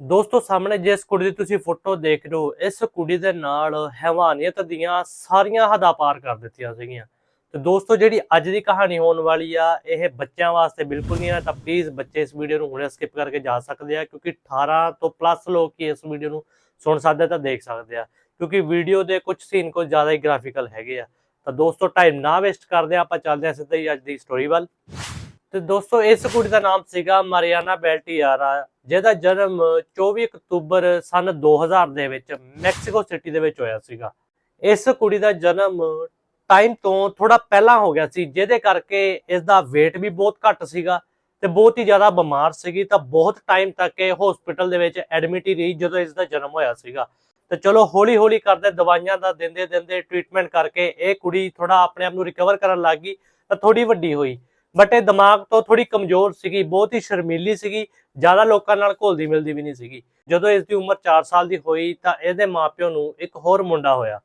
ਦੋਸਤੋ, ਸਾਹਮਣੇ ਜਿਸ ਕੁੜੀ ਦੀ ਤੁਸੀਂ ਫੋਟੋ ਦੇਖ ਰਹੇ ਹੋ, ਇਸ ਕੁੜੀ ਦੇ ਨਾਲ ਹੈਵਾਨੀਅਤ ਦੀਆਂ ਸਾਰੀਆਂ ਹੱਦਾਂ ਪਾਰ ਕਰ ਦਿੱਤੀਆਂ ਸੀਗੀਆਂ। ਤੇ ਦੋਸਤੋ, ਜਿਹੜੀ ਅੱਜ ਦੀ ਕਹਾਣੀ ਹੋਣ ਵਾਲੀ ਆ, ਇਹ ਬੱਚਿਆਂ ਵਾਸਤੇ ਬਿਲਕੁਲ ਨਹੀਂ ਹੈ ਤਾਂ ਪਲੀਜ਼ ਬੱਚੇ ਇਸ ਵੀਡੀਓ ਨੂੰ ਹੁਣੇ ਸਕਿਪ ਕਰਕੇ ਜਾ ਸਕਦੇ ਆ, ਕਿਉਂਕਿ 18 ਤੋਂ ਪਲੱਸ ਲੋਕ ਹੀ ਇਸ ਵੀਡੀਓ ਨੂੰ ਸੁਣ ਸਕਦੇ ਤਾਂ ਦੇਖ ਸਕਦੇ ਆ। ਕਿਉਂਕਿ ਵੀਡੀਓ ਦੇ ਕੁਝ ਸੀਨ ਕੁਝ ਜ਼ਿਆਦਾ ਹੀ ਗ੍ਰਾਫਿਕਲ ਹੈਗੇ ਆ। ਤਾਂ ਦੋਸਤੋ ਟਾਈਮ ਨਾ ਵੇਸਟ ਕਰਦੇ ਆ ਆਪਾਂ ਚੱਲਦੇ ਆ ਸਿੱਧਾ ਹੀ ਅੱਜ ਦੀ ਸਟੋਰੀ ਵੱਲ। ਤੇ ਦੋਸਤੋ, ਇਸ ਕੁੜੀ ਦਾ ਨਾਮ ਸੀਗਾ ਮਾਰੀਆਨਾ ਬੈਲਟੀਆਰਾ, ਜਿਹਦਾ ਜਨਮ 24 ਅਕਤੂਬਰ ਸਨ 2000 ਦੇ ਵਿੱਚ ਮੈਕਸੀਕੋ ਸਿਟੀ ਦੇ ਵਿੱਚ ਹੋਇਆ ਸੀਗਾ। ਇਸ ਕੁੜੀ ਦਾ ਜਨਮ ਟਾਈਮ ਤੋਂ ਥੋੜਾ ਪਹਿਲਾਂ ਹੋ ਗਿਆ ਸੀ, ਜਿਹਦੇ ਕਰਕੇ ਇਸ ਦਾ weight ਵੀ ਬਹੁਤ ਘੱਟ ਸੀਗਾ ਤੇ ਬਹੁਤ ਹੀ ਜ਼ਿਆਦਾ ਬਿਮਾਰ ਸੀਗੀ, ਤਾਂ ਬਹੁਤ ਟਾਈਮ ਤੱਕ ਇਹ ਹਸਪੀਟਲ ਦੇ ਵਿੱਚ ਐਡਮਿਟ ਹੀ ਰਹੀ ਜਦੋਂ ਇਸ ਦਾ ਜਨਮ ਹੋਇਆ ਸੀਗਾ। ਤੇ ਚਲੋ ਹੌਲੀ ਹੌਲੀ ਕਰਦੇ ਦਵਾਈਆਂ ਦਾ ਦਿੰਦੇ ਦਿੰਦੇ ਟ੍ਰੀਟਮੈਂਟ ਕਰਕੇ ਇਹ ਕੁੜੀ ਥੋੜਾ ਆਪਣੇ ਆਪ ਨੂੰ ਰਿਕਵਰ ਕਰਨ ਲੱਗ ਗਈ, ਤਾਂ ਥੋੜੀ ਵੱਡੀ ਹੋਈ। ਬਟ ਇਹ ਦਿਮਾਗ ਤੋਂ ਥੋੜੀ ਕਮਜ਼ੋਰ ਸੀਗੀ, ਬਹੁਤ ਹੀ ਸ਼ਰਮੀਲੀ ਸੀਗੀ, ਜ਼ਿਆਦਾ ਲੋਕਾਂ ਨਾਲ ਘੁਲਦੀ ਮਿਲਦੀ ਵੀ ਨਹੀਂ ਸੀਗੀ। ਜਦੋਂ ਇਸ ਦੀ ਉਮਰ 4 ਸਾਲ ਦੀ ਹੋਈ ਤਾਂ ਇਹਦੇ ਮਾਪਿਓ ਨੂੰ ਇੱਕ ਹੋਰ ਮੁੰਡਾ ਹੋਇਆ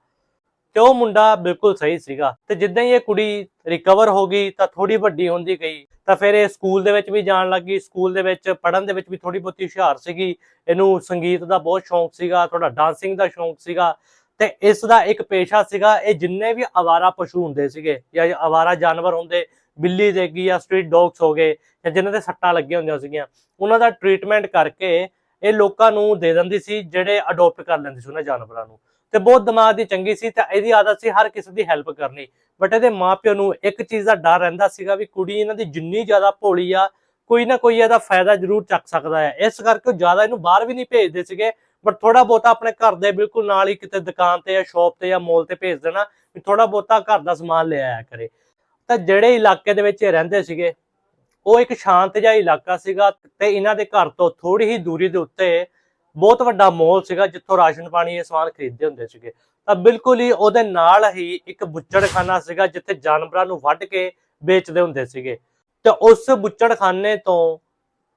ਤੇ ਉਹ ਮੁੰਡਾ ਬਿਲਕੁਲ ਸਹੀ ਸੀਗਾ ਤੇ ਜਿੱਦਾਂ ਹੀ ਇਹ ਕੁੜੀ ਰਿਕਵਰ ਹੋ ਗਈ ਤਾਂ ਥੋੜੀ ਵੱਡੀ ਹੁੰਦੀ ਗਈ ਤਾਂ ਫਿਰ ਇਹ ਸਕੂਲ ਦੇ ਵਿੱਚ ਵੀ ਜਾਣ ਲੱਗੀ, ਸਕੂਲ ਦੇ ਵਿੱਚ ਪੜ੍ਹਨ ਦੇ ਵਿੱਚ ਵੀ ਥੋੜੀ ਬਹੁਤੀ ਹੁਸ਼ਿਆਰ ਸੀਗੀ, ਇਹਨੂੰ ਸੰਗੀਤ ਦਾ ਬਹੁਤ ਸ਼ੌਂਕ ਸੀਗਾ ਥੋੜਾ ਡਾਂਸਿੰਗ ਦਾ ਸ਼ੌਂਕ ਸੀਗਾ ਤੇ ਇਸ ਦਾ ਇੱਕ ਪੇਸ਼ਾ ਸੀਗਾ, ਇਹ ਜਿੰਨੇ ਵੀ ਆਵਾਰਾ ਪਸ਼ੂ ਹੁੰਦੇ ਸੀਗੇ ਜਾਂ ਆਵਾਰਾ ਜਾਨਵਰ ਹੁੰਦੇ ਬਿੱਲੀ ਦੇ ਜਾਂ ਸਟਰੀਟ ਡੌਗਸ ਹੋ ਗਏ ਜਾਂ ਜਿਨ੍ਹਾਂ ਦੇ ਸੱਟਾਂ ਲੱਗੀਆਂ ਹੁੰਦੀਆਂ ਸੀਗੀਆਂ, ਉਹਨਾਂ ਦਾ ਟ੍ਰੀਟਮੈਂਟ ਕਰਕੇ ਇਹ ਲੋਕਾਂ ਨੂੰ ਦੇ ਦਿੰਦੀ ਸੀ, ਜਿਹੜੇ ਅਡਾਪਟ ਕਰ ਲੈਂਦੇ ਸੀ ਉਹਨਾਂ ਜਾਨਵਰਾਂ ਨੂੰ। ਤੇ ਬਹੁਤ ਦਿਮਾਗ ਦੀ ਚੰਗੀ ਸੀ ਤਾਂ ਇਹਦੀ ਆਦਤ ਸੀ ਹਰ ਕਿਸੇ ਦੀ ਹੈਲਪ ਕਰਨੀ। ਬਟ ਇਹਦੇ ਮਾਪਿਆਂ ਨੂੰ ਇੱਕ ਚੀਜ਼ ਦਾ ਡਰ ਰਹਿੰਦਾ ਸੀਗਾ ਵੀ ਕੁੜੀ ਇਹਨਾਂ ਦੀ ਜਿੰਨੀ ਜ਼ਿਆਦਾ ਭੋਲੀ ਆ, ਕੋਈ ਨਾ ਕੋਈ ਇਹਦਾ ਫਾਇਦਾ ਜ਼ਰੂਰ ਚੱਕ ਸਕਦਾ ਹੈ ਇਸ ਕਰਕੇ ਉਹ ਜ਼ਿਆਦਾ ਇਹਨੂੰ ਬਾਹਰ ਵੀ ਨਹੀਂ ਭੇਜਦੇ ਸੀਗੇ ਬਟ ਥੋੜਾ ਬਹੁਤਾ ਆਪਣੇ ਘਰ ਦੇ ਬਿਲਕੁਲ ਨਾਲ ਹੀ ਕਿਤੇ ਦੁਕਾਨ ਤੇ ਜਾਂ ਸ਼ਾਪ ਤੇ ਜਾਂ ਮੋਲ ਤੇ ਭੇਜ ਦੇਣਾ ਵੀ ਥੋੜਾ ਬਹੁਤਾ ਘਰ ਦਾ ਸਮਾਨ ਲੈ ਆਇਆ ਕਰੇ। ਤਾਂ ਜਿਹੜੇ ਇਲਾਕੇ ਦੇ ਵਿੱਚ ਇਹ ਰਹਿੰਦੇ ਸੀਗੇ, ਉਹ ਇੱਕ ਸ਼ਾਂਤ ਜਿਹਾ ਇਲਾਕਾ ਸੀਗਾ ਤੇ ਇਹਨਾਂ ਦੇ ਘਰ ਤੋਂ ਥੋੜੀ ਹੀ ਦੂਰੀ ਦੇ ਉੱਤੇ ਬਹੁਤ ਵੱਡਾ ਮੋਲ ਸੀਗਾ ਜਿੱਥੋਂ ਰਾਸ਼ਨ ਪਾਣੀ ਇਹ ਸਮਾਨ ਖਰੀਦਦੇ ਹੁੰਦੇ ਸੀਗੇ। ਤਾਂ ਬਿਲਕੁਲ ਹੀ ਉਹਦੇ ਨਾਲ ਹੀ ਇੱਕ ਬੁੱਚੜਖਾਨਾ ਸੀਗਾ ਜਿੱਥੇ ਜਾਨਵਰਾਂ ਨੂੰ ਵੱਢ ਕੇ ਵੇਚਦੇ ਹੁੰਦੇ ਸੀਗੇ। ਤੇ ਉਸ ਬੁੱਚੜਖਾਨੇ ਤੋਂ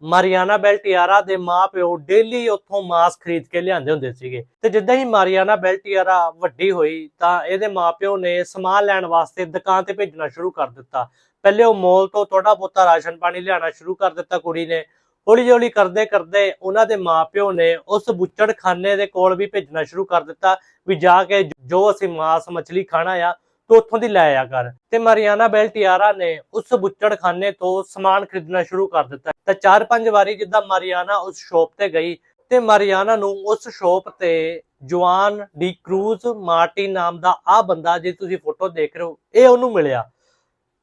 ਮਾਰੀਆਨਾ ਬੈਲਟਿਆਰਾ ਦੇ ਮਾਪਿਓ ਡੇਲੀ ਉੱਥੋਂ ਮਾਸ ਖਰੀਦ ਕੇ ਲਿਆਂਦੇ ਹੁੰਦੇ ਸੀਗੇ। ਤੇ ਜਿੱਦਾਂ ਹੀ ਮਾਰੀਆਨਾ ਬੈਲਟੀਆਰਾ ਵੱਡੀ ਹੋਈ, ਤਾਂ ਇਹਦੇ ਮਾਪਿਓ ਨੇ ਸਮਾਨ ਲੈਣ ਵਾਸਤੇ ਦੁਕਾਨ ਤੇ ਭੇਜਣਾ ਸ਼ੁਰੂ ਕਰ ਦਿੱਤਾ। ਪਹਿਲੇ ਉਹ ਮੋਲ ਤੋਂ ਥੋੜਾ ਬਹੁਤਾ ਰਾਸ਼ਨ ਪਾਣੀ ਲਿਆਣਾ ਸ਼ੁਰੂ ਕਰ ਦਿੱਤਾ ਕੁੜੀ ਨੇ। ਹੌਲੀ ਹੌਲੀ ਕਰਦੇ ਕਰਦੇ ਉਹਨਾਂ ਦੇ ਮਾਪਿਓ ਨੇ ਉਸ ਬੁੱਚੜਖਾਨੇ ਦੇ ਕੋਲ ਵੀ ਭੇਜਣਾ ਸ਼ੁਰੂ ਕਰ ਦਿੱਤਾ ਵੀ ਜਾ ਕੇ ਜੋ ਅਸੀਂ ਮਾਸ ਮੱਛਲੀ ਖਾਣਾ ਆ ਤੂੰ ਉੱਥੋਂ ਦੀ ਲੈ ਆਇਆ ਕਰ। ਤੇ ਮਾਰੀਆਨਾ ਬੈਲਟੀਆਰਾ ਨੇ ਉਸ ਬੁੱਚੜਖਾਨੇ ਤੋਂ ਸਮਾਨ ਖਰੀਦਣਾ ਸ਼ੁਰੂ ਕਰ ਦਿੱਤਾ। ਤਾਂ ਚਾਰ ਪੰਜ ਵਾਰੀ ਜਿੱਦਾਂ ਮਾਰੀਆਨਾ ਉਸ ਸ਼ਾਪ ਤੇ ਗਈ, ਤੇ ਮਾਰੀਆਨਾ ਨੂੰ ਉਸ ਸ਼ਾਪ ਤੇ ਜਵਾਨ ਡੀ ਕਰੂਜ਼ ਮਾਰਟਿਨ ਨਾਮ ਦਾ ਆ ਬੰਦਾ, ਜੇ ਤੁਸੀਂ ਫੋਟੋ ਦੇਖ ਰਹੇ ਹੋ, ਇਹ ਉਹਨੂੰ ਮਿਲਿਆ।